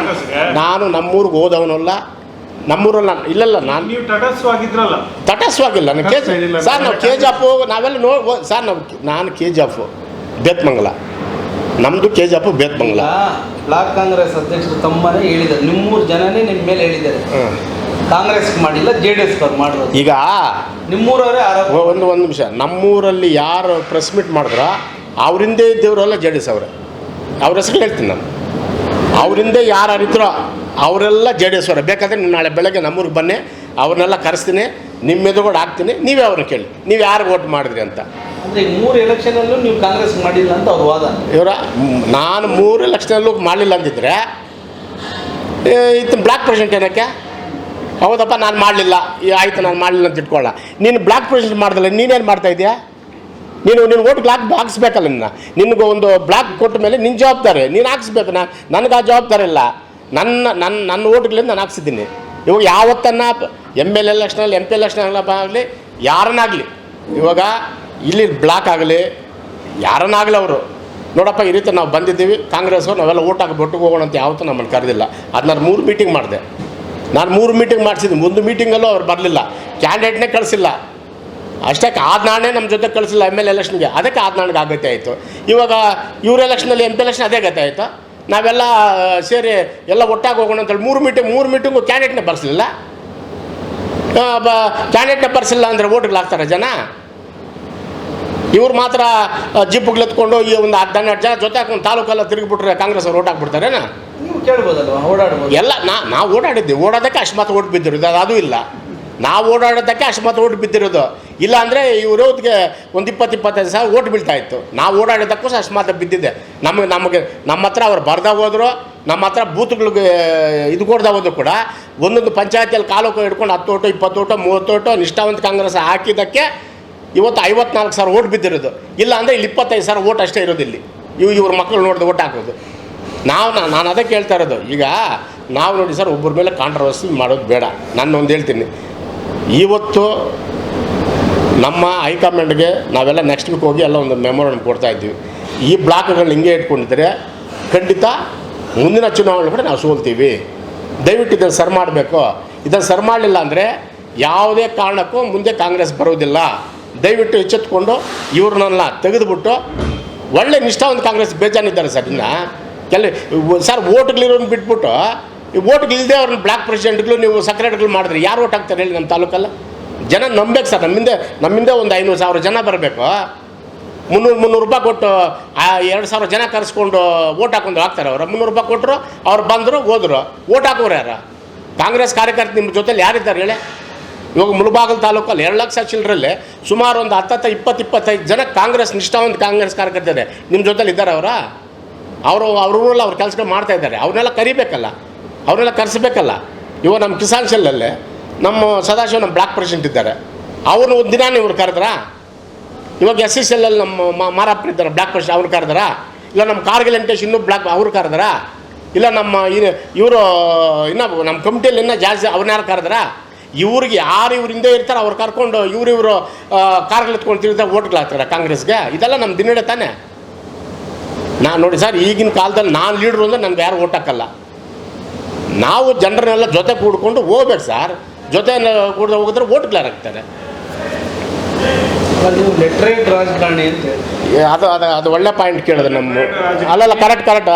ನಾನು ನಮ್ಮೂರಿಗೆ ಹೋದವನಲ್ಲ. ನಮ್ಮೂರಲ್ಲಿ ನಾನು ಇಲ್ಲಲ್ಲ ನಾನು ತಟಸ್ವಾಗಿಲ್ಲ ನಾನು ಕೆ ಸರ್ ನಾವು ಕೆ ಜಿ ಎಫ್ ನಾವೆಲ್ಲ ನೋ ಸರ್ ನಾವು ನಾನು ಕೆ ಜಿ ಎಫ್ ಬೇತ್ಮಂಗಲ. ನಮ್ಮದು ಕೆ ಜಿ ಎಫ್ ಬಂಗ್ಲ. ಬ್ಲಾಕ್ ಕಾಂಗ್ರೆಸ್ ಅಧ್ಯಕ್ಷರು ತಮ್ಮನೇ ಹೇಳಿದ್ದಾರೆ. ನಿಮ್ಮೂರು ಜನನೇ ನಿಮ್ಮ ಮೇಲೆ ಹೇಳಿದ್ದಾರೆ. ಕಾಂಗ್ರೆಸ್ ಮಾಡಿಲ್ಲ ಜೆ ಡಿ ಎಸ್ ಮಾಡಿದ್ರು ಈಗ ನಿಮ್ಮೂರವರೇ ಆರೋಪ. ಒಂದು ಒಂದು ನಿಮಿಷ. ನಮ್ಮೂರಲ್ಲಿ ಯಾರು ಪ್ರೆಸ್ ಮೀಟ್ ಮಾಡಿದ್ರ? ಅವರಿಂದೇ ದೇವರಲ್ಲ ಜೆ ಡಿ ಎಸ್ ಅವರೇ. ಅವ್ರ ಹೆಸರು ಹೇಳ್ತೀನಿ ನಾನು. ಅವರಿಂದೇ ಯಾರು ಅರಿತರೋ ಅವರೆಲ್ಲ ಜೆ ಡಿ ಎಸ್ ಅವರೇ. ಬೇಕಾದರೆ ನಾಳೆ ಬೆಳಗ್ಗೆ ನಮ್ಮೂರಿಗೆ ಬನ್ನಿ ಅವ್ರನ್ನೆಲ್ಲ ಕರೆಸ್ತೀನಿ. ನಿಮ್ಮ ಎದುರುಗಡೆ ಹಾಕ್ತೀನಿ ನೀವೇ ಅವ್ರನ್ನ ಕೇಳಿ. ನೀವು ಯಾರು ಓಟ್ ಮಾಡಿದ್ರಿ ಅಂತ. ಮೂರು ಎಲೆಕ್ಷನಲ್ಲೂ ನೀವು ಕಾಂಗ್ರೆಸ್ ಮಾಡಿಲ್ಲ ಅಂತ ಅವ್ರ ವಾದ. ಇವರ ನಾನು ಮೂರು ಎಲೆಕ್ಷನಲ್ಲೂ ಮಾಡಲಿಲ್ಲ ಅಂದಿದ್ರೆ ಇತ್ತು ಬ್ಲಾಕ್ ಪ್ರೆಸಿಡೆಂಟ್ ಏನಕ್ಕೆ? ಹೌದಪ್ಪ ನಾನು ಮಾಡಲಿಲ್ಲ. ಆಯಿತು ನಾನು ಮಾಡಲಿಲ್ಲ ಅಂತ ಇಟ್ಕೊಳ್ಳ ನೀನು ಬ್ಲಾಕ್ ಪ್ರೆಸಿಡೆಂಟ್ ಮಾಡ್ದಲ್ಲ ನೀನೇನು ಮಾಡ್ತಾ ಇದೆಯಾ? ನೀನು ನಿನ್ನ ಓಟ್ ಬ್ಲಾಕ್ ಹಾಕ್ಸ್ಬೇಕಲ್ಲ ನಿನ್ನ. ನಿನಗೆ ಒಂದು ಬ್ಲಾಕ್ ಕೊಟ್ಟ ಮೇಲೆ ನಿನ್ನ ಜವಾಬ್ದಾರಿ. ನೀನು ಹಾಕ್ಸ್ಬೇಕು ನಾ ನನಗೆ ಆ ಜವಾಬ್ದಾರಿ ಇಲ್ಲ. ನನ್ನ ನನ್ನ ನನ್ನ ಓಟ್ಗಳಿಂದ ನಾನು ಹಾಕ್ಸಿದ್ದೀನಿ. ಇವಾಗ ಯಾವತ್ತನ್ನ ಎಂ ಎಲ್ ಎಲೆಕ್ಷನಲ್ಲಿ ಎಂ ಪಿ ಎಲೆಕ್ಷನ್ ಆಗಲಿ, ಯಾರನ್ನಾಗಲಿ. ಇವಾಗ ಇಲ್ಲಿ ಬ್ಲಾಕ್ ಆಗಲಿ, ಯಾರನ್ನಾಗಲಿ ಅವರು. ನೋಡಪ್ಪ, ಈ ರೀತಿ ನಾವು ಬಂದಿದ್ದೀವಿ, ಕಾಂಗ್ರೆಸ್ಸು, ನಾವೆಲ್ಲ ಓಟ್ ಹಾಕಿ ಒಟ್ಟಿಗೆ ಹೋಗೋಣ ಅಂತ ಯಾವತ್ತೂ ನಮ್ಮನ್ನು ಕರೆದಿಲ್ಲ. ಅದು ನಾನು ಮೂರು ಮೀಟಿಂಗ್ ಮಾಡಿದೆ. ನಾನು ಮೂರು ಮೀಟಿಂಗ್ ಮಾಡಿಸಿದ್ದೀನಿ ಒಂದು ಮೀಟಿಂಗಲ್ಲೂ ಅವ್ರು ಬರಲಿಲ್ಲ. ಕ್ಯಾಂಡಿಡೇಟ್ನೇ ಕಳಿಸಿಲ್ಲ. ಅಷ್ಟಕ್ಕೆ ಆದ ನಾಳೆ ನಮ್ಮ ಜೊತೆ ಕಳಿಸಿಲ್ಲ ಎಂ ಎಲ್ ಎಲೆಕ್ಷನ್ಗೆ ಅದಕ್ಕೆ ಆದ ನನಗೆ ಆಗತ್ತೆ ಆಯಿತು. ಇವಾಗ, ಇವ್ರ ಎಲೆಕ್ಷನಲ್ಲಿ ಎಂ ಪಿ ಎಲೆಕ್ಷನ್ ಅದೇ ಗತಿ ಆಯಿತು? ನಾವೆಲ್ಲ ಸೇರಿ ಎಲ್ಲ ಒಟ್ಟಾಗಿ ಹೋಗೋಣ ಅಂತೇಳಿ ಮೂರು ಮೀಟಿಂಗ್ ಮೂರು ಮೀಟಿಂಗು ಕ್ಯಾಂಡಿಡೇಟ್ನೇ ಬರ್ಸಲಿಲ್ಲ. ಬ ಕ್ಯಾಂಡಿಡೇಟ್ನೇ ಬರ್ಸಿಲ್ಲ ಅಂದರೆ ಓಟ್ಗಳು ಹಾಕ್ತಾರೆ ಜನ? ಇವ್ರು ಮಾತ್ರ ಜಿಪ್ಪುಗ್ಲೆತ್ಕೊಂಡು ಈ ಒಂದು ಹತ್ತು ಹನ್ನೆರಡು ಜನ ಜೊತೆ ಹಾಕೊಂಡು ತಾಲೂಕೆಲ್ಲ ತಿರುಗಿಬಿಟ್ರೆ ಕಾಂಗ್ರೆಸ್ ಅವ್ರು ಓಟ್ ಹಾಕ್ಬಿಡ್ತಾರೇನಾ ಕೇಳ್ಬೋದಲ್ವಾ? ಓಡಾಡ್ಬೋದು. ಎಲ್ಲ ನಾ ನಾವು ಓಡಾಡಿದ್ದೆ ಓಡೋದಕ್ಕೆ ಅಷ್ಟು ಮಾತ್ರ ಓಟ್ ಬಿದ್ದಿರೋದು ಅದು ಇಲ್ಲ. ನಾವು ಓಡಾಡೋದಕ್ಕೆ ಅಷ್ಟು ಮಾತ್ರ ಓಟ್ ಬಿದ್ದಿರೋದು. ಇಲ್ಲ ಅಂದರೆ ಇವ್ರವ್ರಿಗೆ ಒಂದು ಇಪ್ಪತ್ತು, ಇಪ್ಪತ್ತೈದು ಸಾವಿರ ಓಟ್ ಬೀಳ್ತಾ ಇತ್ತು. ನಾವು ಓಡಾಡೋದಕ್ಕೂ ಸಹ ಅಷ್ಟು ಮಾತ್ರ ಬಿದ್ದಿದೆ. ನಮಗೆ ನಮಗೆ, ನಮ್ಮ ಹತ್ರ ಅವ್ರು ಬರ್ದ ಹೋದರು, ನಮ್ಮ ಹತ್ರ ಬೂತ್ಗಳಿಗೆ ಇದು ಕೊಡ್ದ ಹೋದ್ರು ಕೂಡ ಒಂದೊಂದು ಪಂಚಾಯತಿಯಲ್ಲಿ ಕಾಲುಕ ಹಿಡ್ಕೊಂಡು ಹತ್ತು ಓಟು, ಇಪ್ಪತ್ತು ಓಟು, ಮೂವತ್ತು ಓಟು ನಿಷ್ಠಾವಂತ ಕಾಂಗ್ರೆಸ್ ಹಾಕಿದ್ದಕ್ಕೆ ಇವತ್ತು ಐವತ್ನಾಲ್ಕು ಸಾವಿರ ಓಟ್ ಬಿದ್ದಿರೋದು. ಇಲ್ಲ ಅಂದರೆ ಇಲ್ಲಿ ಇಪ್ಪತ್ತೈದು ಸಾವಿರ ಓಟ್ ಅಷ್ಟೇ ಇರೋದು ಇಲ್ಲಿ. ಇವು, ಇವ್ರ ಮಕ್ಕಳು ನೋಡಿದ ಓಟ್ ಹಾಕೋದು. ನಾವು ನಾನು ಅದಕ್ಕೆ ಹೇಳ್ತಾ ಇರೋದು. ಈಗ ನಾವು ನೋಡಿ ಸರ್ ಒಬ್ಬರ ಮೇಲೆ ಕಾಂಟ್ರವರ್ಸಿ ಮಾಡೋದು ಬೇಡ. ನಾನು ಒಂದು ಹೇಳ್ತೀನಿ. ಇವತ್ತು ನಮ್ಮ ಹೈಕಮಾಂಡ್ಗೆ ನಾವೆಲ್ಲ ನೆಕ್ಸ್ಟ್ ವೀಕ್ ಹೋಗಿ ಎಲ್ಲ ಒಂದು ಮೆಮೊರನ್ನು ಕೊಡ್ತಾ ಇದ್ದೀವಿ. ಈ ಬ್ಲಾಕ್ಗಳನ್ನ ಹಿಂಗೆ ಇಟ್ಕೊಂಡಿದ್ರೆ ಖಂಡಿತ ಮುಂದಿನ ಚುನಾವಣೆ ಕೂಡ ನಾವು ಸೋಲ್ತೀವಿ. ದಯವಿಟ್ಟು ಇದನ್ನು ಸರ್ ಮಾಡಬೇಕು. ಇದನ್ನು ಸರ್ ಮಾಡಲಿಲ್ಲ ಅಂದರೆ ಯಾವುದೇ ಕಾರಣಕ್ಕೂ ಮುಂದೆ ಕಾಂಗ್ರೆಸ್ ಬರೋದಿಲ್ಲ ದಯವಿಟ್ಟು ಎಚ್ಚೆತ್ಕೊಂಡು ಇವ್ರನ್ನೆಲ್ಲ ತೆಗೆದುಬಿಟ್ಟು ಒಳ್ಳೆ ನಿಷ್ಠಾವಂತ ಕಾಂಗ್ರೆಸ್ ಬೇಜಾನಿದ್ದಾರೆ ಸರ್ ಇನ್ನು. ಕೆಲ ಸರ್ ಓಟ್ಗಳಿರೋನ್ ಬಿಟ್ಬಿಟ್ಟು ಈ ಓಟ್ಗಳಿಲ್ಲದೆ ಅವ್ರನ್ನ ಬ್ಲಾಕ್ ಪ್ರೆಸಿಡೆಂಟ್ಗಳು ನೀವು ಸೆಕ್ರೆಟರಿಗಳು ಮಾಡಿದ್ರೆ ಯಾರು ಓಟ್ ಹಾಕ್ತಾರೆ ಹೇಳಿ ನಮ್ಮ ತಾಲೂಕಲ್ಲ? ಜನ ನಂಬೇಕು ಸರ್, ನಮ್ಮಿಂದ ನಮ್ಮಿಂದ ಒಂದು ಐನೂರು ಸಾವಿರ ಜನ ಬರಬೇಕು. ಮುನ್ನೂರು ಮುನ್ನೂರು ರೂಪಾಯಿ ಕೊಟ್ಟು, ಆ, ಎರಡು ಸಾವಿರ ಜನ ಕರೆಸ್ಕೊಂಡು ಓಟ್ ಹಾಕೊಂಡು ಹಾಕ್ತಾರೆ ಅವರು. ಮುನ್ನೂರು ರೂಪಾಯಿ ಕೊಟ್ಟರು ಅವ್ರು ಬಂದರು, ಹೋದರು. ಓಟ್ ಹಾಕೋರು ಯಾರು? ಕಾಂಗ್ರೆಸ್ ಕಾರ್ಯಕರ್ತ ನಿಮ್ಮ ಜೊತೆಲಿ ಯಾರಿದ್ದಾರೆ ಹೇಳಿ? ಇವಾಗ ಮುಳಬಾಗಲ್ ತಾಲೂಕಲ್ಲಿ ಎರಡು ಲಕ್ಷ ಚಿಲ್ಲರಲ್ಲಿ ಸುಮಾರು ಒಂದು ಹತ್ತತ್ತ ಇಪ್ಪತ್ತು, ಇಪ್ಪತ್ತೈದು ಜನ ಕಾಂಗ್ರೆಸ್, ನಿಷ್ಠಾವಂತ ಕಾಂಗ್ರೆಸ್ ಕಾರ್ಯಕರ್ತರೆ ನಿಮ್ಮ ಜೊತೆಲಿ ಇದ್ದಾರೆ ಅವರ? ಅವರು ಅವ್ರೂರಲ್ಲಿ ಅವ್ರ ಕೆಲಸಗಳು ಮಾಡ್ತಾ ಇದ್ದಾರೆ. ಅವ್ರನ್ನೆಲ್ಲ ಕರಿಬೇಕಲ್ಲ. ಅವ್ರನ್ನೆಲ್ಲ ಕರೆಸಬೇಕಲ್ಲ. ಇವ ನಮ್ಮ ಕಿಸಾನ್ ಸೆಲ್ಲಲ್ಲೇ ನಮ್ಮ ಸದಾಶಿವ ನಮ್ಮ ಬ್ಲಾಕ್ ಪ್ರೆಸಿಡೆಂಟ್ ಇದ್ದಾರೆ. ಅವ್ರನ್ನ ಒಂದು ದಿನ ಇವ್ರು ಕರೆದ್ರಾ? ಇವಾಗ ಎಸ್ ಎಸ್ ಎಲ್ಲಲ್ಲಿ ನಮ್ಮ ಮ- ಮಾರಪ್ಪನ ಇದ್ದಾರೆ ಬ್ಲಾಕ್ ಪ್ರೆಸಿಡೆಂಟ್ ಅವ್ರು ಕರೆದಾರ? ಇಲ್ಲ ನಮ್ಮ ಕಾರ್ಗಿಲ್ ವೆಂಕಟೇಶ್ ಇನ್ನೂ ಬ್ಲಾಕ್ ಅವ್ರು ಕರೆದಾರ? ಇಲ್ಲ ನಮ್ಮ ಇವರು ಇನ್ನೂ ನಮ್ಮ ಕಮಿಟಿಯಲ್ಲಿ ಇನ್ನೂ ಜಾಸ್ತಿ ಅವ್ರನ್ನ ಯಾರು ಕರೆದಾರ? ಇವ್ರಿಗೆ ಯಾರು ಇವ್ರ ಹಿಂದೆ ಇರ್ತಾರೆ ಅವ್ರು ಕರ್ಕೊಂಡು ಇವ್ರು ಇವರು ಕಾರ್ಗಳು ಎತ್ಕೊಂಡು ಓಟ್ಗಳು ಹಾಕ್ತಾರೆ ಕಾಂಗ್ರೆಸ್ಗೆ? ಇದೆಲ್ಲ ನಮ್ಮ ದಿನಡೆ ತಾನೆ. ನಾನು ನೋಡಿ ಸರ್, ಈಗಿನ ಕಾಲದಲ್ಲಿ ನಾನು ಲೀಡ್ರು ಅಂದ್ರೆ ನನಗೆ ಯಾರು ಓಟ್ ಹಾಕಲ್ಲ. ನಾವು ಜನರನ್ನೆಲ್ಲ ಜೊತೆ ಕೂಡ್ಕೊಂಡು ಹೋಗ್ಬೇಕು ಸರ್. ಜೊತೆ ಕೂಡ ಹೋಗಿದ್ರೆ ಓಟ್ ಕ್ಲಿಯರ್ ಆಗ್ತಾರೆ ನೀವು ಲೆಟ್ರೇಟ್ ರಾಜಕಾರಣಿ ಅಂತ ಹೇಳಿ. ಅದು ಅದು ಅದು ಒಳ್ಳೆ ಪಾಯಿಂಟ್ ಕೇಳಿದ್ರೆ ನಮ್ಮ ಅಲ್ಲಲ್ಲ ಕರೆಕ್ಟ್ ಕರೆಕ್ಟ್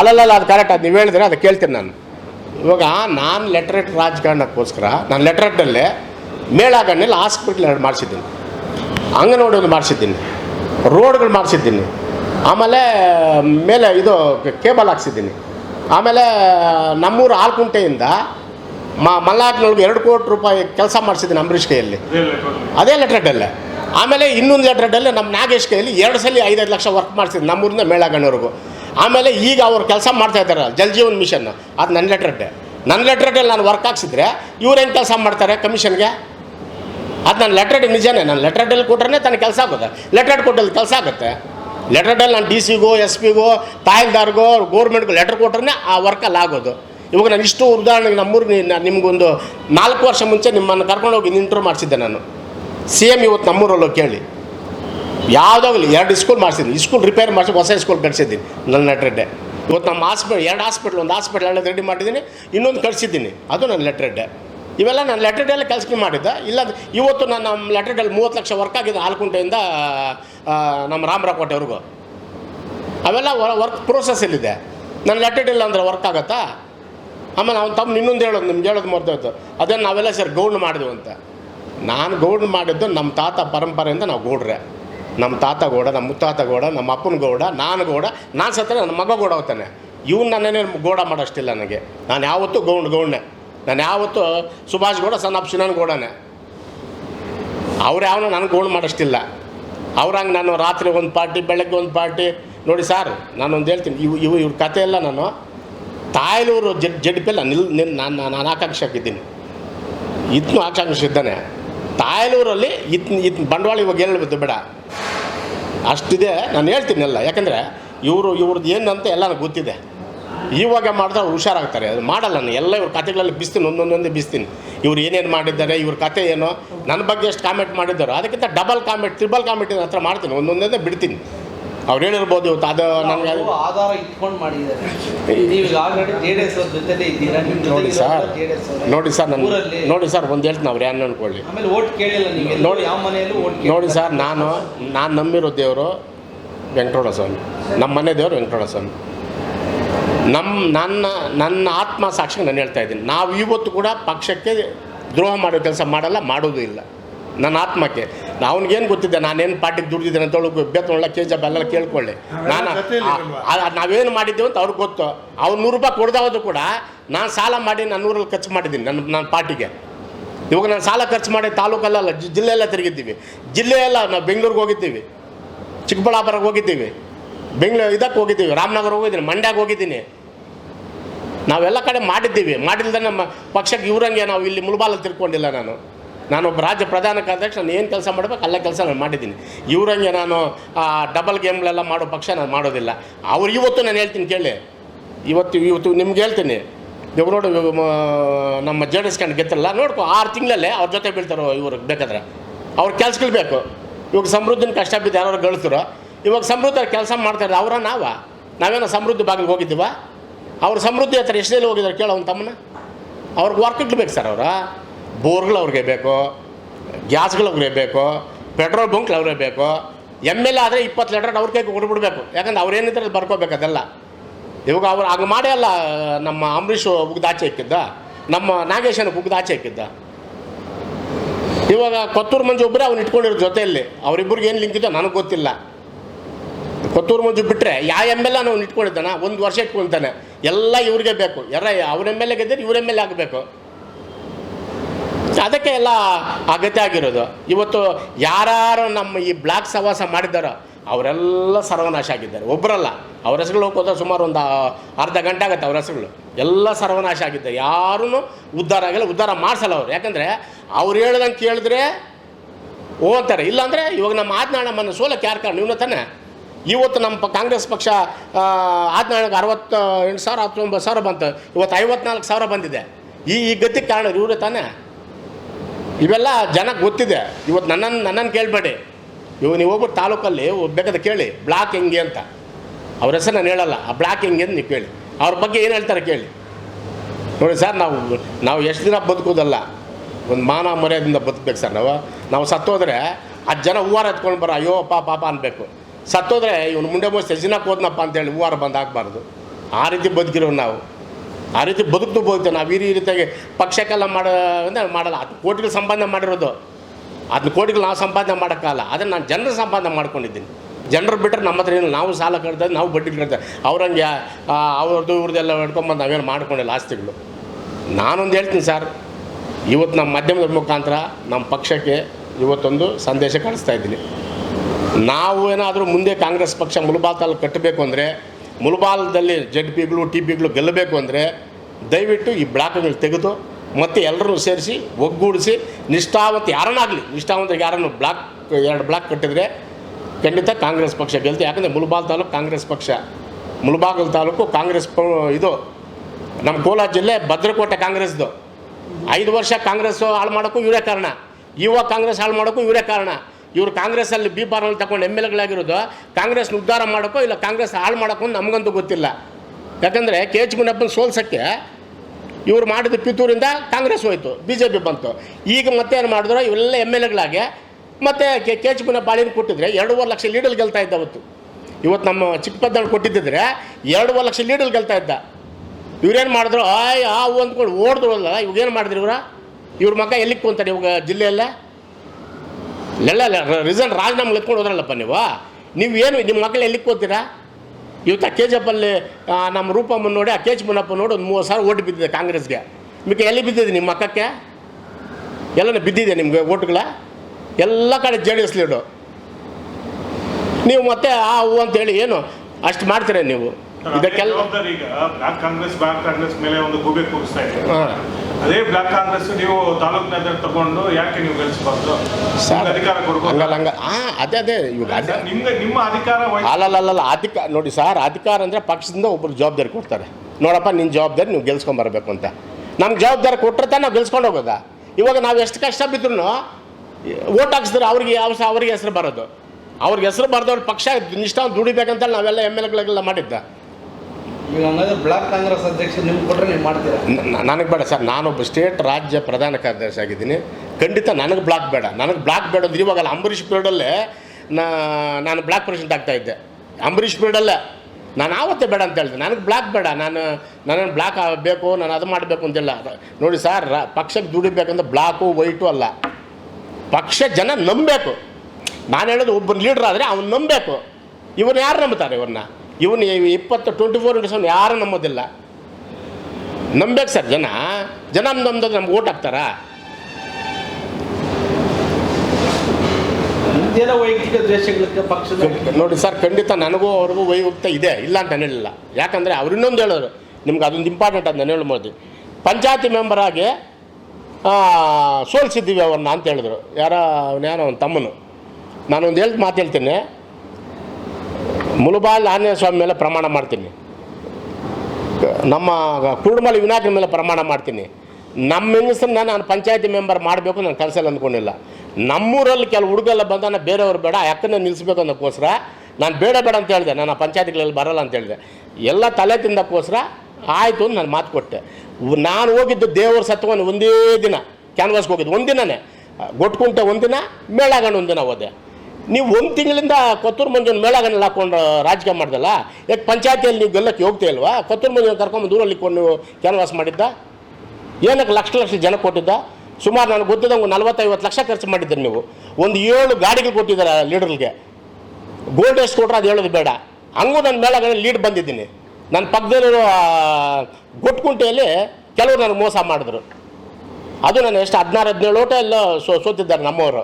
ಅಲ್ಲಲ್ಲ ಅದು ಕರೆಕ್ಟ್ ಅದು ನೀವು ಹೇಳಿದ್ರೆ ಅದು ಕೇಳ್ತೀನಿ ನಾನು. ಇವಾಗ ನಾನು ಲೆಟ್ರೇಟ್ ರಾಜಕಾರಣಕ್ಕೋಸ್ಕರ ನಾನು ಲೆಟ್ರೇಟಲ್ಲೇ ಮೇಳಾಗಣ್ಣಲ್ಲಿ ಹಾಸ್ಪಿಟ್ಲ್ ಎರಡು ಮಾಡಿಸಿದ್ದೀನಿ. ಅಂಗನವಾಡಿ ಒಂದು ಮಾಡಿಸಿದ್ದೀನಿ. ರೋಡ್ಗಳು ಮಾಡಿಸಿದ್ದೀನಿ. ಆಮೇಲೆ ಮೇಲೆ ಇದು ಕೇಬಲ್ ಹಾಕ್ಸಿದ್ದೀನಿ. ಆಮೇಲೆ ನಮ್ಮೂರು ಆಲ್ಕುಂಟೆಯಿಂದ ಮ ಮಲ್ಲಾಟ್ನೊಳಗೆ ಎರಡು ಕೋಟಿ ರೂಪಾಯಿ ಕೆಲಸ ಮಾಡಿಸಿದ್ದೀನಿ ಅಂಬರೀಷ್ ಕೈಯಲ್ಲಿ. ಅದೇ ಲೆಟ್ರಡ್ಡಲ್ಲೇ ಆಮೇಲೆ ಇನ್ನೊಂದು ಲೆಟ್ರಡ್ಡಲ್ಲೇ ನಮ್ಮ ನಾಗೇಶ್ ಕೈಯಲ್ಲಿ ಎರಡು ಸಲ ಐದೈದು ಲಕ್ಷ ವರ್ಕ್ ಮಾಡಿಸಿದ್ದು ನಮ್ಮೂರಿಂದ ಮೇಳಗಣ್ಣವರೆಗೂ. ಆಮೇಲೆ ಈಗ ಅವ್ರು ಕೆಲಸ ಮಾಡ್ತಾ ಇದ್ದಾರೆ ಜಲ್ ಜೀವನ್ ಮಿಷನ್ ಅದು ನನ್ನ ಲೆಟ್ರಡ್ಡೆ ನನ್ನ ಲೆಟ್ರಡ್ಡಲ್ಲಿ ನಾನು ವರ್ಕ್ ಹಾಕ್ಸಿದ್ರೆ ಇವ್ರು ಕೆಲಸ ಮಾಡ್ತಾರೆ ಕಮಿಷನ್ಗೆ ಅದು ನನ್ನ ಲೆಟ್ರೆಡ್ ನಿಜನೇ. ನಾನು ಲೆಟ್ರಡ್ಡಲ್ಲಿ ಕೊಟ್ರೆ ತನಗೆ ಕೆಲಸ ಆಗುತ್ತೆ ಲೆಟ್ರಡ್ ಕೊಟ್ಟಲ್ಲಿ ಕೆಲಸ ಆಗುತ್ತೆ. ಲೆಟ್ರೆಡಲ್ಲಿ ನಾನು ಡಿ ಸಿಗೋ ಎಸ್ ಪಿಗೋ ತಾಯಿಲ್ದಾರ್ಗೋ ಗೌರ್ಮೆಂಟ್ಗೂ ಲೆಟರ್ ಕೊಟ್ರೆ ಆ ವರ್ಕಲ್ಲಿ ಆಗೋದು. ಇವಾಗ ನಾನು ಇಷ್ಟು ಉದಾಹರಣೆಗೆ ನಮ್ಮೂರಿಗೆ ನಿಮಗೊಂದು ನಾಲ್ಕು ವರ್ಷ ಮುಂಚೆ ನಿಮ್ಮನ್ನು ಕರ್ಕೊಂಡೋಗಿ ಇಂಟ್ರೂ ಮಾಡಿಸಿದ್ದೆ ನಾನು. ಸಿ ಎಂ ಇವತ್ತು ನಮ್ಮೂರಲ್ಲೋ ಕೇಳಿ. ಯಾವುದಾಗಲಿ ಎರಡು ಸ್ಕೂಲ್ ಮಾಡಿಸಿದ್ದೀನಿ. ಸ್ಕೂಲ್ ರಿಪೇರ್ ಮಾಡಿಸಿ, ಹೊಸ ಸ್ಕೂಲ್ ಕಟ್ಸಿದ್ದೀನಿ ನನ್ನ ಲೆಟ್ರೆಡ್ಡೆ ಇವತ್ತು ನಮ್ಮ ಹಾಸ್ಪಿಟಲ್ ಎರಡು ಹಾಸ್ಪಿಟ್ಲ್ ಒಂದು ಹಾಸ್ಪಿಟ್ಲ್ ಎಲ್ಲ ರೆಡಿ ಮಾಡಿದ್ದೀನಿ, ಇನ್ನೊಂದು ಕಳಿಸಿದ್ದೀನಿ ಅದು ನನ್ನ ಲೆಟ್ರೆಡ್ಡೆ ಇವೆಲ್ಲ ನಾನು ಲೆಟರ್ಡಲ್ಲೇ ಕೆಲಸಕ್ಕೆ ಮಾಡಿದ್ದೆ. ಇಲ್ಲ ಇವತ್ತು ನಾನು ನಮ್ಮ ಲೆಟರ್ಡಲ್ಲಿ ಮೂವತ್ತು ಲಕ್ಷ ವರ್ಕ್ ಆಗಿದೆ ಆಲ್ಕುಂಟೆಯಿಂದ ನಮ್ಮ ರಾಮರಾಕೋಟೆವರೆಗೂ ಅವೆಲ್ಲ ವರ್ಕ್ ಪ್ರೋಸೆಸ್ಸಲ್ಲಿದೆ ನನ್ನ ಡೇಲ್ ಅಂದರೆ ವರ್ಕ್ ಆಗುತ್ತಾ? ಆಮೇಲೆ ಅವ್ನು ತಮ್ಮ ಇನ್ನೊಂದು ಹೇಳೋದು, ನಿಮ್ಗೆ ಹೇಳೋದು ಮರ್ತೋಯ್ತು. ಅದನ್ನು ನಾವೆಲ್ಲ ಸರ್ ಗೌಡ್ ಮಾಡಿದ್ವು ಅಂತ. ನಾನು ಗೌಡ್ ಮಾಡಿದ್ದು ನಮ್ಮ ತಾತ ಪರಂಪರೆಯಿಂದ ನಾವು ಗೌಡ್ರೆ ನಮ್ಮ ತಾತ ಗೌಡ, ನಮ್ಮ ಮುತ್ತಾತ ಗೌಡ, ನಮ್ಮ ಅಪ್ಪನ ಗೌಡ, ನಾನು ಗೌಡ, ನಾನು ಸತ್ತರೆ ನನ್ನ ಮಗ ಗೌಡ ಹೋಗ್ತಾನೆ ಇವ್ನು ನನ್ನೇನು ಗೌಡ ಮಾಡೋಷ್ಟಿಲ್ಲ ನನಗೆ. ನಾನು ಯಾವತ್ತೂ ಗೌಂಡ್ ಗೌಡ್ನೆ ನಾನು ಯಾವತ್ತು ಸುಭಾಷ್ ಗೌಡ, ಸಣ್ಣ ಶಿವನನ್ ಗೌಡನೇ. ಅವ್ರು ಯಾವನೂ ನನಗೆ ಗೌಂಡ್ ಮಾಡೋಷ್ಟಿಲ್ಲ ಅವ್ರಂಗೆ ನಾನು ರಾತ್ರಿ ಒಂದು ಪಾರ್ಟಿ, ಬೆಳಗ್ಗೆ ಒಂದು ಪಾರ್ಟಿ. ನೋಡಿ ಸರ್, ನಾನೊಂದು ಹೇಳ್ತೀನಿ, ಇವು ಇವು ಇವ್ರ ಕತೆ ಎಲ್ಲ ನಾನು ತಾಯಲೂರು ಜಡ್ ಜಡ್ ಪಿ ನಿಲ್ ನಿಲ್, ನಾನು ನಾನು ಆಕಾಂಕ್ಷೆ ಹಾಕಿದ್ದೀನಿ ಇದ್ನು ಆಕಾಂಕ್ಷೆ ಇದ್ದಾನೆ ತಾಯಲೂರಲ್ಲಿ ಇತ್ ಇತ್ ಬಂಡವಾಳ ಇವಾಗ ಹೇಳ್ಬೋದು ಬೇಡ. ಅಷ್ಟಿದೆ, ನಾನು ಹೇಳ್ತೀನಿ ಎಲ್ಲ ಯಾಕಂದರೆ ಇವರು ಇವ್ರದ್ದು ಏನಂತ ಎಲ್ಲ ನನಗೆ ಗೊತ್ತಿದೆ. ಇವಾಗ ಮಾಡಿದ್ರೆ ಅವ್ರು ಹುಷಾರಾಗ್ತಾರೆ. ಅದು ಮಾಡಲ್ಲ ನಾನು. ಎಲ್ಲ ಇವ್ರ ಕತೆಗಳಲ್ಲಿ ಬಿಸ್ತೀನಿ ಒಂದೊಂದೊಂದೇ ಬಿಸ್ತೀನಿ. ಇವ್ರು ಏನೇನು ಮಾಡಿದ್ದಾರೆ ಇವ್ರ ಕತೆ ಏನು? ನನ್ನ ಬಗ್ಗೆ ಎಷ್ಟು ಕಾಮೆಂಟ್ ಮಾಡಿದ್ದಾರೆ ಅದಕ್ಕಿಂತ ಡಬಲ್ ಕಾಮೆಂಟ್ ತ್ರಿಬಲ್ ಕಾಮೆಂಟ್ ಹತ್ರ ಮಾಡ್ತೀನಿ. ಒಂದೊಂದೇ ಬಿಡ್ತೀನಿ. ಅವ್ರು ಹೇಳಿರ್ಬೋದು ಇವತ್ತು ಅದು ನನಗೆ ಆಧಾರ ಇಟ್ಕೊಂಡು ಮಾಡಿದ್ದಾರೆ. ನೋಡಿ ಸರ್ ನೋಡಿ ಸರ್ ನನ್ನ ನೋಡಿ ಸರ್ ಒಂದು ಹೇಳ್ತೀನಿ ಅವ್ರು ಏನು ಅನ್ಕೊಳ್ಳಿ. ನೋಡಿ. ನೋಡಿ ಯಾವ ಮನೆಯಲ್ಲೂ ನೋಡಿ ಸರ್ ನಾನು ನಾನು ನಂಬಿರೋ ದೇವರು ವೆಂಕಟರಮಣ ಸ್ವಾಮಿ. ನಮ್ಮ ಮನೆ ದೇವರು ವೆಂಕಟರಮಣ ಸ್ವಾಮಿ. ನಮ್ಮ ನನ್ನ ನನ್ನ ಆತ್ಮ ಸಾಕ್ಷಿ ನಾನು ಹೇಳ್ತಾ ಇದ್ದೀನಿ. ನಾವು ಇವತ್ತು ಕೂಡ ಪಕ್ಷಕ್ಕೆ ದ್ರೋಹ ಮಾಡೋ ಕೆಲಸ ಮಾಡಲ್ಲ ಮಾಡೋದು ಇಲ್ಲ. ನನ್ನ ಆತ್ಮಕ್ಕೆ. ಅವ್ನಿಗೇನು ಗೊತ್ತಿದೆ ನಾನೇನು ಪಾರ್ಟಿಗೆ ದುಡ್ದಿದ್ದೇನೆ ಅಂತ ಹೇಳಿ ಬೆತ್ತೊಳ್ಳ ಕೆ ಜಿ ಎಲ್ಲ ಕೇಳ್ಕೊಳ್ಳಿ. ನಾನು ನಾವೇನು ಮಾಡಿದ್ದೇವೆ ಅಂತ ಅವ್ರಿಗೆ ಗೊತ್ತು. ಅವ್ನು ನೂರು ರೂಪಾಯಿ ಕೊಡ್ದಾದ್ರು ಕೂಡ ನಾನು ಸಾಲ ಮಾಡಿ ನಾನು ನೂರಲ್ಲಿ ಖರ್ಚು ಮಾಡಿದ್ದೀನಿ ನನ್ನ ನನ್ನ ಪಾರ್ಟಿಗೆ. ಇವಾಗ ನಾನು ಸಾಲ ಖರ್ಚು ಮಾಡಿ ತಾಲೂಕಲ್ಲ ಜಿಲ್ಲೆಯೆಲ್ಲ ತಿರುಗಿದ್ದೀವಿ. ಜಿಲ್ಲೆಯೆಲ್ಲ ನಾವು ಬೆಂಗಳೂರಿಗೆ ಹೋಗಿದ್ದೀವಿ. ಚಿಕ್ಕಬಳ್ಳಾಪುರಕ್ಕೆ ಹೋಗಿದ್ದೀವಿ. ಬೆಂಗಳೂರು ಇದಕ್ಕೆ ಹೋಗಿದ್ದೀವಿ ರಾಮನಗರ ಹೋಗಿದ್ದೀನಿ ಮಂಡ್ಯಾಗೆ ಹೋಗಿದ್ದೀನಿ. ನಾವೆಲ್ಲ ಕಡೆ ಮಾಡಿದ್ದೀವಿ. ಮಾಡಿಲ್ಲದೆ ನಮ್ಮ ಪಕ್ಷಕ್ಕೆ ಇವರಂಗೆ ನಾವು ಇಲ್ಲಿ ಮುಳುಬಾಲಲ್ಲಿ ತಿರ್ಕೊಂಡಿಲ್ಲ ನಾನು. ನಾನೊಬ್ಬ ರಾಜ್ಯ ಪ್ರಧಾನ ಕಾರ್ಯದರ್ಶಿ, ನಾನು ಏನು ಕೆಲಸ ಮಾಡಬೇಕು, ಅಲ್ಲ ಕೆಲಸ ನಾನು ಮಾಡಿದ್ದೀನಿ. ಇವರಂಗೆ ನಾನು ಡಬಲ್ ಗೇಮ್ಗಳೆಲ್ಲ ಮಾಡೋ ಪಕ್ಷ ನಾನು ಮಾಡೋದಿಲ್ಲ. ಅವ್ರು ಇವತ್ತು ನಾನು ಹೇಳ್ತೀನಿ ಕೇಳಿ. ಇವತ್ತು ಇವತ್ತು ನಿಮ್ಗೆ ಹೇಳ್ತೀನಿ. ಇವ್ರು ನೋಡು ನಮ್ಮ ಜೆ ಡಿ ಎಸ್ ಕಂಡು ಗೆತ್ತಲ್ಲ ನೋಡ್ಕೊ, ಆರು ತಿಂಗಳಲ್ಲೇ ಅವ್ರ ಜೊತೆ ಬೀಳ್ತಾರೆ ಇವ್ರಿಗೆ ಬೇಕಾದ್ರೆ. ಅವ್ರ ಕೆಲ್ಸಗಳು ಬೇಕು. ಇವಾಗ ಸಮೃದ್ಧಿನ ಕಷ್ಟ ಬಿದ್ದು ಯಾರು ಗಳಿಸ್ತಾರೋ ಇವಾಗ ಸಮೃದ್ಧ ಕೆಲಸ ಮಾಡ್ತಾರೆ ಅವರ, ನಾವ. ನಾವೇನೋ ಸಮೃದ್ಧಿ ಬಾಗಿಲಿಗೆ ಹೋಗಿದ್ದೀವ? ಅವ್ರು ಸಮೃದ್ಧಿ ಹತ್ರ ಎಷ್ಟೇ ಹೋಗಿದ್ದಾರೆ ಕೇಳೋ ಅವ್ನ ತಮ್ಮನ ಅವ್ರಿಗೆ ವರ್ಕ್ ಬೇಕು ಸರ್ ಅವರ. ಬೋರ್ಗಳು ಅವ್ರಿಗೆ ಬೇಕು, ಗ್ಯಾಸ್ಗಳು ಅವ್ರಿಗೆ ಬೇಕು, ಪೆಟ್ರೋಲ್ ಬಂಕ್ಗಳು ಅವ್ರಿಗೆ ಬೇಕು ಎಂ ಎಲ್ ಎ ಆದರೆ ಇಪ್ಪತ್ತು ಲೀಟರ್ ಅವ್ರ ಕೈಗೆ ಕೊಟ್ಬಿಡ್ಬೇಕು. ಯಾಕಂದ್ರೆ ಅವ್ರು ಏನಿದ್ರೆ ಬರ್ಕೋಬೇಕು ಅದೆಲ್ಲ. ಇವಾಗ ಅವ್ರು ಹಂಗೆ ಮಾಡೇ ಅಲ್ಲ, ನಮ್ಮ ಅಂಬರೀಷ್ ಉಗ್ದಾಚೆ ಇಕ್ಕಿದ್ದ. ನಮ್ಮ ನಾಗೇಶನ ಉಗ್ದಾಚೆ ಇಕ್ಕಿದ್ದ. ಇವಾಗ ಕೊತ್ತೂರು ಮಂಜು ಒಬ್ಬರೇ ಅವ್ನು ಇಟ್ಕೊಂಡಿರೋ ಜೊತೆಯಲ್ಲಿ. ಅವರಿಬ್ಬರಿಗೆ ಏನು ಲಿಂಕ್ ಇದೋ ನನಗೆ ಗೊತ್ತಿಲ್ಲ. ಕೊತ್ತೂರು ಮಂಜು ಬಿಟ್ಟರೆ ಯಾವ ಎಂ ಎಲ್ ಅವ್ನು ಇಟ್ಕೊಂಡಿದ್ದಾನೆ? ಒಂದು ವರ್ಷ ಇಟ್ಕೊಳ್ತಾನೆ. ಎಲ್ಲ ಇವ್ರಿಗೆ ಬೇಕು. ಯಾರ ಅವ್ರ ಎಂ ಎಲ್ ಎ ಗೆದ್ದರೆ ಇವ್ರ ಎಂ ಎಲ್ ಆಗಬೇಕು. ಅದಕ್ಕೆ ಎಲ್ಲ ಅಗತ್ಯ ಆಗಿರೋದು. ಇವತ್ತು ಯಾರು ನಮ್ಮ ಈ ಬ್ಲಾಕ್ ಸವಾಸ ಮಾಡಿದ್ದಾರೋ, ಅವರೆಲ್ಲ ಸರ್ವನಾಶ ಆಗಿದ್ದಾರೆ. ಒಬ್ಬರಲ್ಲ ಅವ್ರ ಹೆಸರುಗಳು ಹೋಗೋದ ಸುಮಾರು ಒಂದು ಅರ್ಧ ಗಂಟೆ ಆಗುತ್ತೆ ಅವ್ರ ಹೆಸರುಗಳು. ಎಲ್ಲ ಸರ್ವನಾಶ ಆಗಿದ್ದಾರೆ ಯಾರೂ ಉದ್ಧಾರ ಆಗಿಲ್ಲ. ಉದ್ಧಾರ ಮಾಡಿಸಲ್ಲ ಅವ್ರು. ಯಾಕಂದರೆ ಅವ್ರು ಹೇಳ್ದಂಗೆ ಕೇಳಿದ್ರೆ ಹೋಗ್ತಾರೆ. ಇಲ್ಲಾಂದರೆ ಇವಾಗ ನಮ್ಮ ಆಜ್ಞಾನಮ್ಮನ ಸೋಲಕ್ಕೆ ಯಾರು ಕಾರಣ? ಇವನು ತಾನೆ. ಇವತ್ತು ನಮ್ಮ ಕಾಂಗ್ರೆಸ್ ಪಕ್ಷ ಆಜ್ಞಾನಕ್ಕೆ ಅರವತ್ತ ಎಂಟು ಸಾವಿರ, ಹತ್ತೊಂಬತ್ತು ಸಾವಿರ ಬಂತು. ಇವತ್ತು ಐವತ್ನಾಲ್ಕು ಸಾವಿರ ಬಂದಿದೆ. ಈ ಈ ಗತಿಗೆ ಕಾರಣ ಇವರೇ ತಾನೇ? ಇವೆಲ್ಲ ಜನಕ್ಕೆ ಗೊತ್ತಿದೆ. ಇವತ್ತು ನನ್ನನ್ನು ನನ್ನನ್ನು ಕೇಳಬೇಡಿ. ಇವ್ ನೀವು ಹೋಗ್ಬಿಟ್ಟು ತಾಲೂಕಲ್ಲಿ ಬೇಕಾದ್ರೆ ಕೇಳಿ. ಬ್ಲಾಕ್ ಹೆಂಗೆ ಅಂತ. ಅವ್ರ ಹೆಸರು ನಾನು ಹೇಳಲ್ಲ. ಆ ಬ್ಲಾಕ್ ಹೆಂಗೆ ಅಂತ ನೀವು ಕೇಳಿ. ಅವ್ರ ಬಗ್ಗೆ ಏನು ಹೇಳ್ತಾರೆ ಕೇಳಿ. ನೋಡಿ ಸರ್, ನಾವು ನಾವು ಎಷ್ಟು ದಿನ ಬದುಕೋದಲ್ಲ. ಒಂದು ಮಾನ ಮರ್ಯಾದಿಂದ ಬದುಕಬೇಕು ಸರ್ ನಾವು. ನಾವು ಸತ್ತೋದ್ರೆ ಆ ಜನ ಹೂವಾರ ಎತ್ಕೊಂಡು ಬರೋ. ಅಯ್ಯೋ, ಪಾಪ ಪಾಪ ಅನ್ಬೇಕು. ಸತ್ತೋದ್ರೆ ಇವನು ಮುಂಡೆ ಮೋಸ್ತೆ ಸಜಿನಕ್ಕೆ ಹೋದ್ನಪ್ಪ ಅಂತೇಳಿ ಹೂವಾರ ಬಂದು ಹಾಕ್ಬಾರ್ದು. ಆ ರೀತಿ ಬದುಕಿರೋ ನಾವು. ಆ ರೀತಿ ಬದುಕ್ತು ಬದುಕ್ತೇವೆ. ನಾವು ಈ ರೀತಿಯಾಗಿ ಪಕ್ಷಕ್ಕೆಲ್ಲ ಮಾಡೋ ಅಂದರೆ ಮಾಡಲ್ಲ. ಅದು ಕೋಟಿಗಳು ಸಂಪಾದನೆ ಮಾಡಿರೋದು. ಅದನ್ನ ಕೋಟಿಗಳು ನಾವು ಸಂಪಾದನೆ ಮಾಡೋಕ್ಕಾಗಲ್ಲ. ಅದನ್ನು ನಾನು ಜನರ ಸಂಪಾದನೆ ಮಾಡ್ಕೊಂಡಿದ್ದೀನಿ. ಜನರು ಬಿಟ್ಟರೆ ನಮ್ಮ ಹತ್ರ ಏನು ನಾವು ಸಾಲ ಕಟ್ತೇವೆ, ನಾವು ಬಡ್ಡಿ ಕಟ್ತೇವೆ. ಅವ್ರಂಗೆ ಅವ್ರದ್ದು ಇವ್ರದ್ದೆಲ್ಲ ಹಿಡ್ಕೊಂಬಂದು ನಾವೇನು ಮಾಡ್ಕೊಂಡಿಲ್ಲ ಆಸ್ತಿಗಳು. ನಾನೊಂದು ಹೇಳ್ತೀನಿ ಸರ್. ಇವತ್ತು ನಮ್ಮ ಮಾಧ್ಯಮದ ಮುಖಾಂತರ ನಮ್ಮ ಪಕ್ಷಕ್ಕೆ ಇವತ್ತೊಂದು ಸಂದೇಶ ಕಳಿಸ್ತಾ ಇದ್ದೀನಿ. ನಾವು ಏನಾದರೂ ಮುಂದೆ ಕಾಂಗ್ರೆಸ್ ಪಕ್ಷ ಮುಲಬಾಲ್ ಕಟ್ಟಬೇಕು ಅಂದರೆ ಮುಲಬಾಲ್ದಲ್ಲಿ ಜೆಡ್ ಪಿಗಳು ಟಿ ಪಿಗಳು ಗೆಲ್ಲಬೇಕು ಅಂದರೆ ದಯವಿಟ್ಟು ಈ ಬ್ಲಾಕ್ಗಳು ತೆಗೆದು ಮತ್ತು ಎಲ್ಲರೂ ಸೇರಿಸಿ, ಒಗ್ಗೂಡಿಸಿ, ನಿಷ್ಠಾವಂತ ಯಾರನ್ನಾಗಲಿ, ನಿಷ್ಠಾವಂತ ಯಾರನ್ನು ಬ್ಲಾಕ್, ಎರಡು ಬ್ಲಾಕ್ ಕಟ್ಟಿದರೆ ಖಂಡಿತ ಕಾಂಗ್ರೆಸ್ ಪಕ್ಷ ಗೆಲ್ತು. ಯಾಕಂದರೆ ಮುಲಬಾಲ್ ತಾಲೂಕು ಕಾಂಗ್ರೆಸ್ ಪಕ್ಷ. ಮುಲಬಾಗಲ್ ತಾಲೂಕು ಕಾಂಗ್ರೆಸ್ ಇದು ನಮ್ಮ ಕೋಲಾರ ಜಿಲ್ಲೆ ಭದ್ರಕೋಟೆ ಕಾಂಗ್ರೆಸ್ದು. ಐದು ವರ್ಷ ಕಾಂಗ್ರೆಸ್ ಹಾಳು ಮಾಡೋಕ್ಕೂ ಇವರೇ ಕಾರಣ. ಯುವ ಕಾಂಗ್ರೆಸ್ ಹಾಳು ಮಾಡೋಕ್ಕೂ ಇವರೇ ಕಾರಣ. ಇವರು ಕಾಂಗ್ರೆಸ್ಸಲ್ಲಿ ಬಿ ಬಾರ್ನಲ್ಲಿ ತಗೊಂಡು ಎಂ ಎಲ್ ಎಗಳಾಗಿರೋದು ಕಾಂಗ್ರೆಸ್ನ ಉದ್ಧಾರ ಮಾಡೋಕ್ಕೋ ಇಲ್ಲ ಕಾಂಗ್ರೆಸ್ ಹಾಳು ಮಾಡೋಕ್ಕೋ ನಮಗಂತೂ ಗೊತ್ತಿಲ್ಲ. ಯಾಕಂದರೆ ಕೆ ಎಚ್ ಗುಂಡಪ್ಪನ ಸೋಲ್ಸೋಕ್ಕೆ ಇವ್ರು ಮಾಡಿದ ಪಿತೂರಿಂದ ಕಾಂಗ್ರೆಸ್ ಹೋಯಿತು, ಬಿ ಜೆ ಪಿ ಬಂತು. ಈಗ ಮತ್ತೆ ಏನು ಮಾಡಿದ್ರು, ಇವೆಲ್ಲ ಎಂ ಎಲ್ ಎಗಳಾಗೆ ಮತ್ತೆ ಕೆ ಕೆ ಎಚ್ ಗುಂಡಪ್ಪ ಬಾಳಿನ ಕೊಟ್ಟಿದ್ರೆ ಎರಡೂವರೆ ಲಕ್ಷ ಲೀಡಲ್ ಗೆಲ್ತಾ ಇದ್ದ ಅವತ್ತು. ಇವತ್ತು ನಮ್ಮ ಚಿಕ್ಕಪದ್ದಳು ಕೊಟ್ಟಿದ್ದಿದ್ರೆ ಎರಡೂವರೆ ಲಕ್ಷ ಲೀಡಲ್ ಗೆಲ್ತಾ ಇದ್ದ. ಇವ್ರೇನು ಮಾಡಿದ್ರು, ಆಯ್, ಆ ಅಂದ್ಕೊಂಡು ಓಡಿದ್ರಲ್ಲ ಇವಾಗೇನು ಮಾಡಿದ್ರು ಇವರ? ಇವ್ರ ಮಗ ಎಲ್ಲಿಗೆ ಕುಂತಾರೆ ಇವಾಗ ಜಿಲ್ಲೆಯಲ್ಲೇ? ಎಲ್ಲ ರಿಸಲ್ಟ್ ರಾಜೀನಾಮೆ ಎತ್ಕೊಂಡು ಹೋದ್ರಲ್ಲಪ್ಪ ನೀವು? ನೀವು ಏನು ನಿಮ್ಮ ಮಕ್ಕಳು ಎಲ್ಲಿ ಕೂತೀರಾ? ಇವತ್ತು ಕೆ ಜಿ ಅಲ್ಲಿ ನಮ್ಮ ರೂಪಮ್ಮನ ನೋಡಿ, ಆ ಕೆ ಜಿ ನೋಡಿ ಒಂದು ಮೂವತ್ತು ಸಾವಿರ ಓಟ್ ಬಿದ್ದಿದೆ ಕಾಂಗ್ರೆಸ್ಗೆ. ನಿಮಗೆ ಎಲ್ಲಿ ಬಿದ್ದಿದೆ ನಿಮ್ಮ ಮಕ್ಕಕ್ಕೆ? ಎಲ್ಲನೂ ಬಿದ್ದಿದೆ ನಿಮಗೆ ಓಟ್ಗಳ? ಎಲ್ಲ ಕಡೆ ಜೆ ಡಿ ಎಸ್ ಲೀಡು. ನೀವು ಮತ್ತೆ ಆ ಹೂ ಅಂತೇಳಿ ಏನು ಅಷ್ಟು ಮಾಡ್ತೀರ ನೀವು? ಇದಕ್ಕೆಲ್ಲ ಈಗ ಬ್ಲಾಕ್ ಕಾಂಗ್ರೆಸ್ ಬ್ಲಾಕ್ ಕಾಂಗ್ರೆಸ್ ಮೇಲೆ ಒಂದು ಗೂಬೆ ಕೂರಿಸ್ತಾ ಇದೆ. ಅದೇ ಬ್ಲಾಕ್ ಕಾಂಗ್ರೆಸ್ ನೀವು ತಾಲೂಕಿನ ತಗೊಂಡು ಯಾಕೆ ನೀವು ಗೆಲ್ಸ್ಬಾರ್ದು ಸರ್ ಅಧಿಕಾರ ಕೊಡ್ಬೋದು? ಅದೇ ಅದೇ ಇವಾಗ ನಿಮ್ಗೆ ನಿಮ್ಮ ಅಧಿಕಾರ ಅಲ್ಲಲ್ಲ ಅಧಿಕಾರ ನೋಡಿ ಸರ್ ಅಧಿಕಾರ ಅಂದರೆ ಪಕ್ಷದಿಂದ ಒಬ್ರು ಜವಾಬ್ದಾರಿ ಕೊಡ್ತಾರೆ. ನೋಡಪ್ಪ ನಿನ್ನ ಜವಾಬ್ದಾರಿ ನೀವು ಗೆಲ್ಸ್ಕೊಂಬರ್ಬೇಕು ಅಂತ. ನಮ್ಗೆ ಜವಾಬ್ದಾರಿ ಕೊಟ್ಟರೆ ತಾನೇ ನಾವು ಗೆಲ್ಸ್ಕೊಂಡು ಹೋಗೋದ? ಇವಾಗ ನಾವು ಎಷ್ಟು ಕಷ್ಟ ಬಿದ್ರೂ ಓಟ್ ಹಾಕ್ಸಿದ್ರೆ ಅವ್ರಿಗೆ ಯಾವ ಅವ್ರಿಗೆ ಹೆಸರು ಬರೋದು. ಅವ್ರಿಗೆ ಹೆಸರು ಬರ್ದವ್ರ ಪಕ್ಷ ನಿಷ್ಠಾವ್ ದುಡಿಬೇಕಂತ ನಾವೆಲ್ಲ ಎಂ ಎಲ್ ಎಗಳೆಲ್ಲ ಮಾಡಿದ್ದ. ಬ್ಲಾಕ್ ಕಾಂಗ್ರೆಸ್ ನನಗೆ ಬೇಡ ಸರ್. ನಾನೊಬ್ಬ ಸ್ಟೇಟ್ ರಾಜ್ಯ ಪ್ರಧಾನ ಕಾರ್ಯದರ್ಶಿ ಆಗಿದ್ದೀನಿ. ಖಂಡಿತ ನನಗೆ ಬ್ಲಾಕ್ ಬೇಡ. ನನಗೆ ಬ್ಲಾಕ್ ಬೇಡ ಅಂದ್ರೆ ಇವಾಗಲ್ಲ ಅಂಬರೀಷ್ ಪೀರಿಯಡಲ್ಲೇ ನಾ, ನಾನು ಬ್ಲಾಕ್ ಪ್ರೆಸಿಡೆಂಟ್ ಆಗ್ತಾ ಇದ್ದೆ. ಅಂಬರೀಷ್ ಪೀರಿಯಡಲ್ಲೇ ನಾನು ಆವತ್ತೇ ಬೇಡ ಅಂತ ಹೇಳಿದೆ. ನನಗೆ ಬ್ಲಾಕ್ ಬೇಡ. ನಾನು ನನ್ನ ಬ್ಲಾಕ್ ಬೇಕು ನಾನು ಅದು ಮಾಡಬೇಕು ಅಂತಿಲ್ಲ. ನೋಡಿ ಸರ್ ಪಕ್ಷಕ್ಕೆ ದುಡಿಬೇಕಂದ್ರೆ ಬ್ಲಾಕು, ವೈಟು ಅಲ್ಲ. ಪಕ್ಷ ಜನ ನಂಬಬೇಕು. ನಾನು ಹೇಳೋದು ಒಬ್ಬನ ಲೀಡ್ರ್ ಆದರೆ ಅವ್ನು ನಂಬಬೇಕು. ಇವನು ಯಾರು ನಂಬ್ತಾರೆ ಇವನ್ನ? ಇವನು ಇಪ್ಪತ್ತು ಟ್ವೆಂಟಿ ಫೋರ್ ಇಂಟು ಸೆವೆನ್ ಯಾರು ನಂಬೋದಿಲ್ಲ. ನಂಬೇಕು ಸರ್ ಜನ. ಜನ ನಂಬಿದ್ರೆ ನಮ್ಗೆ ಓಟ್ ಹಾಕ್ತಾರಾ? ನಿಮ್ದೇನೋ ವೈಯಕ್ತಿಕ ದ್ವೇಷಗಳಿಗೆ ಪಕ್ಷದ ನೋಡಿ ಸರ್ ಖಂಡಿತ ನನಗೂ ಅವ್ರಿಗೂ ವೈಯಕ್ತ ಇದೆ. ಇಲ್ಲ ಅಂತ ನಾನು ಹೇಳಿಲ್ಲ ಯಾಕಂದರೆ ಅವ್ರು ಇನ್ನೊಂದು ಹೇಳೋರು. ನಿಮ್ಗೆ ಅದೊಂದು ಇಂಪಾರ್ಟೆಂಟ್ ಅಂತ ನಾನು ಹೇಳ್ಬೋದು ಪಂಚಾಯತಿ ಮೆಂಬರಾಗಿ ಸೋಲಿಸಿದ್ದೀವಿ ಅವ್ರನ್ನ ಅಂತ ಹೇಳಿದ್ರು. ಯಾರ ಅವನ್ಯಾರೋ ಅವ್ನ ತಮ್ಮನು. ನಾನೊಂದು ಹೇಳ್ದು ಮಾತು ಹೇಳ್ತೀನಿ. ಮುಳುಬಾಲ್ ಆಂಜನೇಯ ಸ್ವಾಮಿ ಮೇಲೆ ಪ್ರಮಾಣ ಮಾಡ್ತೀನಿ. ನಮ್ಮ ಕುರುಡುಮಲೆ ವಿನಾಯಕನ ಮೇಲೆ ಪ್ರಮಾಣ ಮಾಡ್ತೀನಿ. ನಮ್ಮ ಹೆಂಗಸನ್ನ ನಾನು ಪಂಚಾಯತಿ ಮೆಂಬರ್ ಮಾಡಬೇಕು ನಾನು ಕನಸಲ್ಲಿ ಅಂದ್ಕೊಂಡಿಲ್ಲ. ನಮ್ಮೂರಲ್ಲಿ ಕೆಲವು ಹುಡುಗಲ್ಲ ಬಂದ ಬೇರೆಯವ್ರು ಬೇಡ, ಯಾಕಂದ್ರೆ ನಿಲ್ಲಿಸ್ಬೇಕು ಅನ್ನೋಕ್ಕೋಸ್ಕರ ನಾನು ಬೇಡ ಬೇಡ ಅಂತ ಹೇಳಿದೆ. ನಾನು ಆ ಪಂಚಾಯತಿಗಳಲ್ಲಿ ಬರಲ್ಲ ಅಂತ ಹೇಳಿದೆ. ಎಲ್ಲ ತಲೆ ತಿಂದಕ್ಕೋಸ್ಕರ ಆಯಿತು ಅಂತ ನಾನು ಮಾತು ಕೊಟ್ಟೆ. ನಾನು ಹೋಗಿದ್ದು ದೇವರ ಸತ್ವನ ಒಂದೇ ದಿನ ಕ್ಯಾನ್ವಾಸ್ಗೆ ಹೋಗಿದ್ದು. ಒಂದಿನನೇ ಗೊಟ್ಕುಂಟೆ ಒಂದಿನ ಮೇಳಾಗಣ್ಣ ಒಂದಿನ ಹೋದೆ. ನೀವು ಒಂದು ತಿಂಗಳಿಂದ ಕೊತ್ತೂರು ಮಂಜನ ಮೇಳಗನ್ನೆಲ್ಲ ಹಾಕೊಂಡು ರಾಜಕೀಯ ಮಾಡ್ದಲ್ಲ? ಯಾಕೆ ಪಂಚಾಯತಿಯಲ್ಲಿ ನೀವು ಗೆಲ್ಲಕ್ಕೆ ಹೋಗ್ತಾ ಇಲ್ವಾ? ಕೊತ್ತೂರು ಮಂಜನ ಕರ್ಕೊಂಡು ದೂರಲ್ಲಿ ಕೊಂಡು ನೀವು ಕ್ಯಾನ್ವಾಸ್ ಮಾಡಿದ್ದ? ಏನಕ್ಕೆ ಲಕ್ಷ ಲಕ್ಷ ಜನ ಕೊಟ್ಟಿದ್ದ? ಸುಮಾರು ನನಗೆ ಗೊತ್ತಿದ್ದಂಗೆ ಒಂದು ನಲ್ವತ್ತೈವತ್ತು ಲಕ್ಷ ಖರ್ಚು ಮಾಡಿದ್ದೀರಿ ನೀವು. ಒಂದು ಏಳು ಗಾಡಿಗಳು ಕೊಟ್ಟಿದ್ದಾರೆ ಲೀಡರ್ಗೆ ಗೋಲ್ಡ್ ಎಷ್ಟು ಕೊಟ್ರೆ ಅದು ಹೇಳೋದು ಬೇಡ. ಹಂಗೂ ನನ್ನ ಮೇಳಗಡೆ ಲೀಡ್ ಬಂದಿದ್ದೀನಿ. ನನ್ನ ಪಕ್ಕದಲ್ಲಿರೋ ಗೊಟ್ಕುಂಟೆಯಲ್ಲಿ ಕೆಲವರು ನನಗೆ ಮೋಸ ಮಾಡಿದ್ರು. ಅದು ನಾನು ಎಷ್ಟು ಹದಿನಾರು, ಹದಿನೇಳು ಓಟ ಎಲ್ಲ ಸೋತಿದ್ದಾರೆ ನಮ್ಮವರು.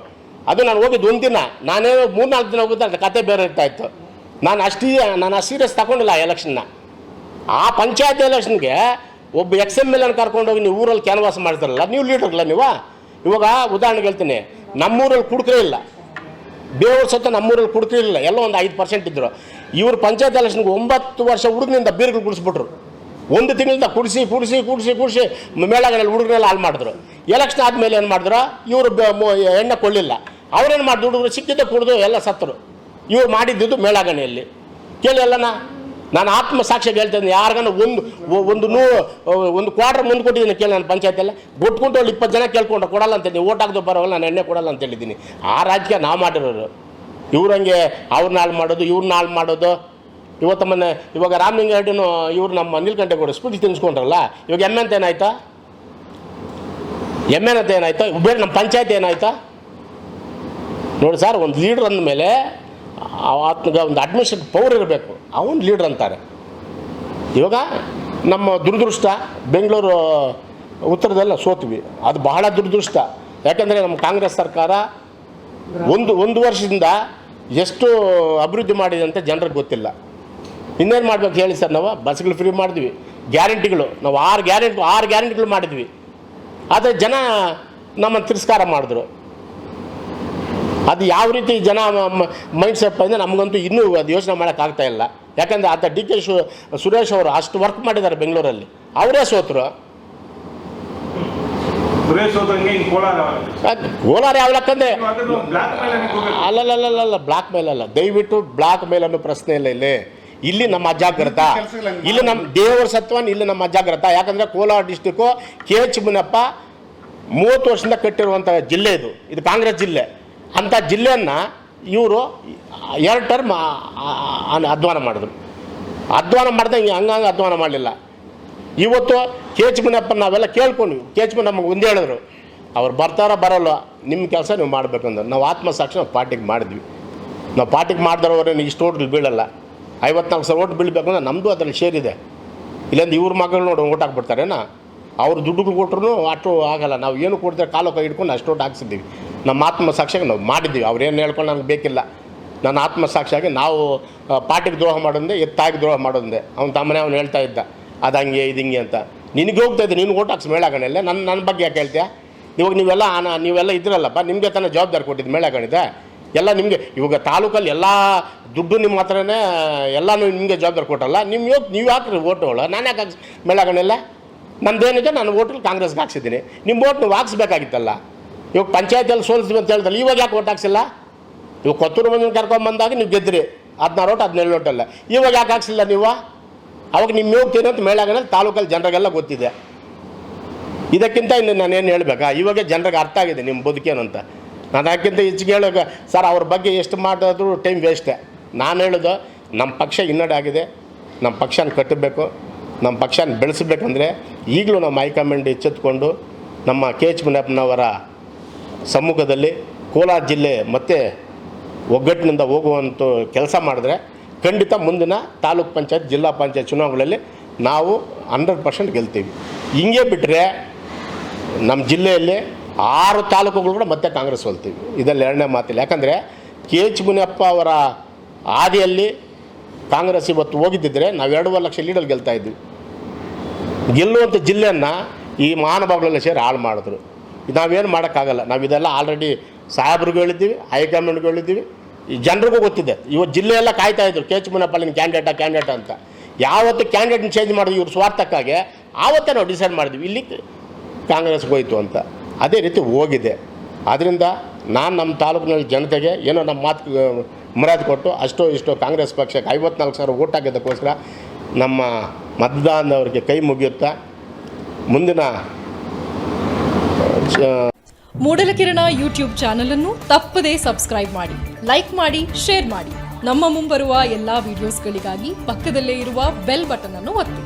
ಅದು ನಾನು ಹೋಗಿದ್ದು ಒಂದಿನ ಮೂರು ಮೂರ್ನಾಲ್ಕು ದಿನ ಹೋಗಿದ್ದೆ ಕತೆ ಬೇರೆ ಇರ್ತಾ ಇತ್ತು. ನಾನು ಅಷ್ಟೇ ನಾನು ಆ ಸೀರಿಯಸ್ ತಗೊಂಡಿಲ್ಲ ಆ ಎಲೆಕ್ಷನ್ನ ಆ ಪಂಚಾಯತ್ ಎಲೆಕ್ಷನ್ಗೆ ಒಬ್ಬ ಎಕ್ಸ್ ಎಂ ಎಲ್ ಅನ್ನು ಕರ್ಕೊಂಡೋಗಿ ನೀವು ಊರಲ್ಲಿ ಕ್ಯಾನ್ವಾಸ್ ಮಾಡ್ತಾರಲ್ಲ, ನೀವು ಲೀಡರ್ಗಳ ನೀವು? ಇವಾಗ ಉದಾಹರಣೆಗೆ ಹೇಳ್ತೀನಿ. ನಮ್ಮೂರಲ್ಲಿ ಕುಡುಕರೇ ಇಲ್ಲ. ಬೇವ್ರ ಸತ್ತ ನಮ್ಮೂರಲ್ಲಿ ಇಲ್ಲ. ಎಲ್ಲ ಒಂದು ಐದು ಪರ್ಸೆಂಟ್ ಇದ್ದರು ಇವರು ಪಂಚಾಯತ್ ಎಲೆಕ್ಷನ್ಗೆ ಒಂಬತ್ತು ವರ್ಷ ಹುಡುಗನಿಂದ ಬೀರ್ಗಳು ಕುಡಿಸ್ಬಿಟ್ರು ಒಂದು ತಿಂಗಳಿಂದ ಕುಡಿಸಿ ಕುಡಿಸಿ ಕುಡಿಸಿ ಕುಡಿಸಿ ಮೇಳಗಳಲ್ಲಿ ಹುಡುಗರೆಲ್ಲ ಹಾಳು ಮಾಡಿದ್ರು. ಎಲೆಕ್ಷನ್ ಆದಮೇಲೆ ಏನು ಮಾಡಿದ್ರು? ಇವರು ಎಣ್ಣೆ ಕೊಳ್ಳಿಲ್ಲ ಅವ್ರೇನು ಮಾಡಿದ್ರು? ಹುಡುಗರು ಸಿಕ್ಕಿದ್ದೆ ಕುಡಿದು ಎಲ್ಲ ಸತ್ತರು. ಇವ್ರು ಮಾಡಿದ್ದಿದ್ದು ಮೇಳಾಗಣೆಯಲ್ಲಿ. ಕೇಳಿ ನಾನು ಆತ್ಮ ಸಾಕ್ಷಿಯಾಗಿ ಹೇಳ್ತೇನೆ ಯಾರಿಗಾನ ಒಂದು ಒಂದು ನೂ ಒಂದು ಕ್ವಾರ್ಟರ್ ಮುಂದೆ ಕೊಟ್ಟಿದ್ದೀನಿ ಕೇಳಿ ನಾನು ಪಂಚಾಯತಿಲ್ಲ ಗೊಟ್ಕೊಂಡು ಅವ್ಳು ಇಪ್ಪತ್ತು ಜನ ಕೇಳ್ಕೊಂಡು ಕೊಡಲ್ಲ ಅಂತ ನೀವು ಓಟ್ ಹಾಕ್ದು ಬರೋಲ್ಲ ನಾನು ಎಣ್ಣೆ ಕೊಡಲ್ಲ ಅಂತ ಹೇಳಿದ್ದೀನಿ. ಆ ರಾಜಕೀಯ ನಾವು ಮಾಡಿರೋರು. ಇವ್ರಂಗೆ ಅವ್ರನ್ನ ಹಾಳು ಮಾಡೋದು, ಇವ್ರನ್ನ ಹಾಳು ಮಾಡೋದು ಇವತ್ತು ಮೊನ್ನೆ ಇವಾಗ ರಾಮಲಿಂಗ ಇವರು ನಮ್ಮ ಅನಿಲ್ ಕಂಟೇಗೌಡ ಸ್ಪೀಚ್ ತಿನ್ಸ್ಕೊಂಡ್ರಲ್ಲ, ಇವಾಗ ಎಂ ಅಂತ ಏನಾಯ್ತಾ? ಎಂ ಎನ್ ಅಂತ ಏನಾಯ್ತಾ? ಬೇರೆ ನಮ್ಮ ಪಂಚಾಯತ್ ಏನಾಯ್ತಾ? ನೋಡಿ ಸರ್, ಒಂದು ಲೀಡ್ರ್ ಅಂದಮೇಲೆ ಆತ್ಮಗ ಒಂದು ಅಡ್ಮಿಷನ್ ಪವರ್ ಇರಬೇಕು. ಅವನು ಲೀಡ್ರ್ ಅಂತಾರೆ. ಇವಾಗ ನಮ್ಮ ದುರದೃಷ್ಟ, ಬೆಂಗಳೂರು, ಉತ್ತರದಲ್ಲ ಸೋತ್ವಿ. ಅದು ಬಹಳ ದುರದೃಷ್ಟ. ಯಾಕಂದರೆ ನಮ್ಮ ಕಾಂಗ್ರೆಸ್ ಸರ್ಕಾರ ಒಂದು ಒಂದು ವರ್ಷದಿಂದ ಎಷ್ಟು ಅಭಿವೃದ್ಧಿ ಮಾಡಿದೆ ಅಂತ ಜನರಿಗೆ ಗೊತ್ತಿಲ್ಲ. ಇನ್ನೇನು ಮಾಡ್ಬೇಕು ಹೇಳಿ ಸರ್ ನಾವು? ಬಸ್ಗಳು ಫ್ರೀ ಮಾಡಿದ್ವಿ. ಗ್ಯಾರಂಟಿಗಳು. ನಾವು ಆರು ಗ್ಯಾರಂಟಿ ಆರು ಗ್ಯಾರಂಟಿಗಳು ಮಾಡಿದ್ವಿ. ಆದರೆ ಜನ ನಮ್ಮನ್ನು ತಿರಸ್ಕಾರ ಮಾಡಿದ್ರು. ಅದು ಯಾವ ರೀತಿ ಜನ ಮೈಂಡ್ ಸೆಟ್ ಅಂದರೆ ನಮಗಂತೂ ಇನ್ನೂ ಅದು ಯೋಚನೆ ಮಾಡೋಕ್ಕಾಗ್ತಾ ಇಲ್ಲ. ಯಾಕಂದರೆ ಆತ ಡಿ ಕೆ ಶು ಸುರೇಶ್ ಅವರು ಅಷ್ಟು ವರ್ಕ್ ಮಾಡಿದ್ದಾರೆ ಬೆಂಗಳೂರಲ್ಲಿ. ಅವರೇ ಸೋತರು. ಕೋಲಾರ ಯಾವ ಲೆಕ್ಕಂದ್ರೆ ಅಲ್ಲಲ್ಲ ಮೇಲೆ ಬ್ಲಾಕ್ ಮೇಲ್ ಅಲ್ಲ. ದಯವಿಟ್ಟು ಬ್ಲಾಕ್ ಮೇಲ್ ಅನ್ನೋ ಪ್ರಶ್ನೆ ಇಲ್ಲ ಇಲ್ಲಿ. ಇಲ್ಲಿ ನಮ್ಮ ಅಜಾಗ್ರತ. ಇಲ್ಲಿ ನಮ್ಮ ದೇವರ ಸತ್ವ ಇಲ್ಲಿ ನಮ್ಮ ಅಜಾಗ್ರತ. ಯಾಕಂದ್ರೆ Kolar district K H Munappa ಮೂವತ್ತು ವರ್ಷದಿಂದ ಕಟ್ಟಿರುವಂಥ ಜಿಲ್ಲೆ ಇದು. ಇದು ಕಾಂಗ್ರೆಸ್ ಜಿಲ್ಲೆ. ಅಂಥ ಜಿಲ್ಲೆಯನ್ನು ಇವರು ಎರಡು ಟರ್ಮ್ ಅಧ್ವಾನ ಮಾಡಿದ್ರು. ಅಧ್ವಾನ ಮಾಡ್ದಂಗೆ ಹಂಗಂಗೆ ಅಧ್ವಾನ ಮಾಡಲಿಲ್ಲ. ಇವತ್ತು ಕೆ ಎಚ್ ಮುನಪ್ಪ ನಾವೆಲ್ಲ ಕೇಳ್ಕೊಂಡ್ವಿ. ಕೆ ಎಚ್ ನಮಗೆ ಒಂದೇ ಹೇಳಿದ್ರು. ಅವ್ರು ಬರ್ತಾರ ಬರೋಲ್ಲ. ನಿಮ್ಮ ಕೆಲಸ ನೀವು ಮಾಡಬೇಕಂದ್ರೆ. ನಾವು ಆತ್ಮಸಾಕ್ಷಿ ನಾವು ಪಾರ್ಟಿಗೆ ಮಾಡಿದ್ವಿ. ನಾವು ಪಾರ್ಟಿಗೆ ಮಾಡಿದವ್ರೇನು ಇಷ್ಟು ಓಟ್ಗಳು ಬೀಳಲ್ಲ. ಐವತ್ನಾಲ್ಕು ಸಾವಿರ ಓಟ್ ಬೀಳಬೇಕು ಅಂದ್ರೆ ನಮ್ಮದು ಅದರಲ್ಲಿ ಶೇರ್ ಇದೆ. ಇಲ್ಲಂದ್ರೆ ಇವ್ರ ಮಗಳು ನೋಡಿ, ಓಟ್ ಹಾಕ್ಬಿಡ್ತಾರೇನಾ ಅವ್ರ ದುಡ್ಡು ಕೊಟ್ಟರು ಅಷ್ಟು ಆಗಲ್ಲ. ನಾವು ಏನು ಕೊಡ್ತಾರೆ ಕಾಲು ಕೈ ಹಿಡ್ಕೊಂಡು ಅಷ್ಟು ಓಟ್ ಹಾಕ್ಸಿದ್ದೀವಿ. ನಮ್ಮ ಆತ್ಮ ಆತ್ಮಸಾಕ್ಷಿಯಾಗಿ ನಾವು ಮಾಡಿದ್ದೀವಿ. ಅವ್ರೇನು ಹೇಳ್ಕೊಂಡು ನನಗೆ ಬೇಕಿಲ್ಲ. ನನ್ನ ಆತ್ಮಸಾಕ್ಷಿಯಾಗಿ ನಾವು ಪಾರ್ಟಿಗೆ ದ್ರೋಹ ಮಾಡೋದೇ ಎತ್ತಾಗಿ ದ್ರೋಹ ಮಾಡೋದೇ. ಅವ್ನು ತಮ್ಮನೇ ಅವ್ನು ಹೇಳ್ತಾ ಇದ್ದ. ಅದು ಹಂಗೆ, ಇದು ಹಿಂಗೆ ಅಂತ. ನಿನಗೆ ಹೋಗ್ತಾ ಇದ್ದೆ ನೀನು ಓಟ್ ಹಾಕ್ಸಿ ಮೇಳಾಗಣೆಲ್ಲ ನನ್ನ ನನ್ನ ಬಗ್ಗೆ ಯಾಕೆ ಹೇಳ್ತೀಯ? ಇವಾಗ ನೀವೆಲ್ಲ ನೀವೆಲ್ಲ ಇದ್ರಲ್ಲಪ್ಪ, ನಿಮಗೆ ತಾನೇ ಜವಾಬ್ದಾರಿ ಕೊಟ್ಟಿದ್ದು ಮೇಳಗಣಿದೆ? ಎಲ್ಲ ನಿಮಗೆ, ಇವಾಗ ತಾಲೂಕಲ್ಲಿ ಎಲ್ಲ ದುಡ್ಡು ನಿಮ್ಮ ಹತ್ರನೇ, ಎಲ್ಲನೂ ನಿಮಗೆ ಜವಾಬ್ದಾರಿ ಕೊಟ್ಟಲ್ಲ ನಿಮ್ಮ ಯೋಗ ನೀವು ಹಾಕ್ರಿ ಓಟುಗಳು ನಾನು ಯಾಕೆ ಹಾಕ್ಸ್ ಮೇಳಗಣೆಲ್ಲ ನಂದೇನಿದೆ, ನಾನು ಓಟಲ್ಲಿ ಕಾಂಗ್ರೆಸ್ಗೆ ಹಾಕ್ಸಿದ್ದೀನಿ. ನಿಮ್ಮ ಓಟ್ ನೀವು ಹಾಕ್ಸ್ಬೇಕಾಗಿತ್ತಲ್ಲ? ಇವಾಗ ಪಂಚಾಯತಿಯಲ್ಲಿ ಸೋಲಿಸ್ತೀವಿ ಅಂತ ಹೇಳ್ದಲ್ಲ, ಇವಾಗ ಯಾಕೆ ಓಟ್ ಹಾಕ್ಸಿಲ್ಲ? ನೀವು ಕೊತ್ತೂರು ಮಂದಿನ ಕರ್ಕೊಂಬಂದಾಗ ನೀವು ಗೆದ್ರಿ ಹದಿನಾರು ಓಟ್, ಹದಿನೇಳು ಓಟಲ್ಲ ಇವಾಗ ಯಾಕೆ ಹಾಕ್ಸಿಲ್ಲ ನೀವು? ಅವಾಗ ನಿಮ್ಮ ಹೋಗ್ತೀನಿ ಅಂತ ಮೇಳಾಗಣ ತಾಲೂಕಲ್ಲಿ ಜನರಿಗೆಲ್ಲ ಗೊತ್ತಿದೆ. ಇದಕ್ಕಿಂತ ಇನ್ನು ನಾನೇನು ಹೇಳಬೇಕಾ? ಇವಾಗ ಜನರಿಗೆ ಅರ್ಥ ಆಗಿದೆ ನಿಮ್ಮ ಬದುಕೇನು ಅಂತ. ನಾನು ಅದಕ್ಕಿಂತ ಹೆಚ್ಚಿಗೆ ಹೇಳೋಕೆ ಸರ್, ಅವ್ರ ಬಗ್ಗೆ ಎಷ್ಟು ಮಾಡಿದ್ರು ಟೈಮ್ ವೇಸ್ಟೇ. ನಾನು ಹೇಳೋದು, ನಮ್ಮ ಪಕ್ಷ ಇನ್ನಡೆ ಆಗಿದೆ. ನಮ್ಮ ಪಕ್ಷನ ಕಟ್ಟಬೇಕು. ನಮ್ಮ ಪಕ್ಷನ ಬೆಳೆಸಬೇಕಂದ್ರೆ ಈಗಲೂ ನಮ್ಮ ಹೈಕಮಾಂಡ್ ಎಚ್ಚೆತ್ಕೊಂಡು ನಮ್ಮ ಕೆ ಎಚ್ ಮುನಿಯಪ್ಪನವರ ಸಮ್ಮುಖದಲ್ಲಿ ಕೋಲಾರ ಜಿಲ್ಲೆ ಮತ್ತೆ ಒಗ್ಗಟ್ಟಿನಿಂದ ಹೋಗುವಂಥ ಕೆಲಸ ಮಾಡಿದ್ರೆ ಖಂಡಿತ ಮುಂದಿನ ತಾಲೂಕ್ ಪಂಚಾಯತ್, ಜಿಲ್ಲಾ ಪಂಚಾಯತ್ ಚುನಾವಣೆಗಳಲ್ಲಿ ನಾವು ಹಂಡ್ರೆಡ್ ಪರ್ಸೆಂಟ್ ಗೆಲ್ತೀವಿ. ಹಿಂಗೆ ಬಿಟ್ಟರೆ ನಮ್ಮ ಜಿಲ್ಲೆಯಲ್ಲಿ ಆರು ತಾಲೂಕುಗಳು ಕೂಡ ಮತ್ತೆ ಕಾಂಗ್ರೆಸ್ ಸೋಲ್ತೀವಿ ಇದರಲ್ಲಿ ಎರಡನೇ ಮಾತಿಲ್ಲ. ಯಾಕಂದರೆ ಕೆ ಎಚ್ ಮುನಿಯಪ್ಪ ಅವರ ಹಾದಿಯಲ್ಲಿ ಕಾಂಗ್ರೆಸ್ ಇವತ್ತು ಹೋಗಿದ್ದಿದ್ರೆ ನಾವು ಎರಡೂವರೆ ಲಕ್ಷ ಲೀಡಲ್ಲಿ ಗೆಲ್ತಾ ಇದ್ವಿ. ಗೆಲ್ಲುವಂಥ ಜಿಲ್ಲೆಯನ್ನು ಈ ಮಹಾನುಭಾವಗಳೆಲ್ಲ ಸೇರಿ ಹಾಳು ಮಾಡಿದ್ರು. ನಾವೇನು ಮಾಡೋಕ್ಕಾಗಲ್ಲ. ನಾವು ಇದೆಲ್ಲ ಆಲ್ರೆಡಿ ಸಾಹೇಬ್ರಿಗೂ ಹೇಳಿದ್ದೀವಿ, ಹೈಕಮಾಂಡ್ಗೂ ಹೇಳಿದ್ದೀವಿ. ಈ ಜನರಿಗೂ ಗೊತ್ತಿದೆ. ಇವತ್ತು ಜಿಲ್ಲೆಯೆಲ್ಲ ಕಾಯ್ತಾ ಇದ್ರು. ಕೆ ಎಚ್ ಮುನಪ್ಪಲ್ಲಿನ ಕ್ಯಾಂಡಿಡೇಟ ಕ್ಯಾಂಡಿಡೇಟ್ ಅಂತ. ಯಾವತ್ತು ಕ್ಯಾಂಡಿಡೇಟ್ನ ಚೇಂಜ್ ಮಾಡಿದ್ವಿ ಇವ್ರ ಸ್ವಾರ್ಥಕ್ಕಾಗಿ, ಆವತ್ತೇ ನಾವು ಡಿಸೈಡ್ ಮಾಡಿದ್ವಿ. ಇಲ್ಲಿ ಕಾಂಗ್ರೆಸ್ಗೆ ಹೋಯಿತು ಅಂತ. ಅದೇ ರೀತಿ ಹೋಗಿದೆ. ಆದ್ದರಿಂದ ನಾನು ನಮ್ಮ ತಾಲೂಕಿನಲ್ಲಿ ಜನತೆಗೆ ಏನೋ ನಮ್ಮ ಮಾತು ಮರ್ಯಾದೆ ಕೊಟ್ಟು ಅಷ್ಟೋ ಇಷ್ಟೋ ಕಾಂಗ್ರೆಸ್ ಪಕ್ಷಕ್ಕೆ ಐವತ್ನಾಲ್ಕು ಸಾವಿರ ಓಟ್ ಹಾಕಿದ್ದಕ್ಕೋಸ್ಕರ ನಮ್ಮ ಮತದಾನದವರಿಗೆ ಕೈ ಮುಗಿಯುತ್ತಾ, ಮುಂದಿನ ಮೂಡಲಕಿರಣ ಯೂಟ್ಯೂಬ್ ಚಾನಲ್ ಅನ್ನು ತಪ್ಪದೇ ಸಬ್ಸ್ಕ್ರೈಬ್ ಮಾಡಿ, ಲೈಕ್ ಮಾಡಿ, ಶೇರ್ ಮಾಡಿ. ನಮ್ಮ ಮುಂಬರುವ ಎಲ್ಲಾ ವಿಡಿಯೋಸ್ಗಳಿಗಾಗಿ ಪಕ್ಕದಲ್ಲೇ ಇರುವ ಬೆಲ್ ಬಟನ್ ಅನ್ನು ಒತ್ತಿ.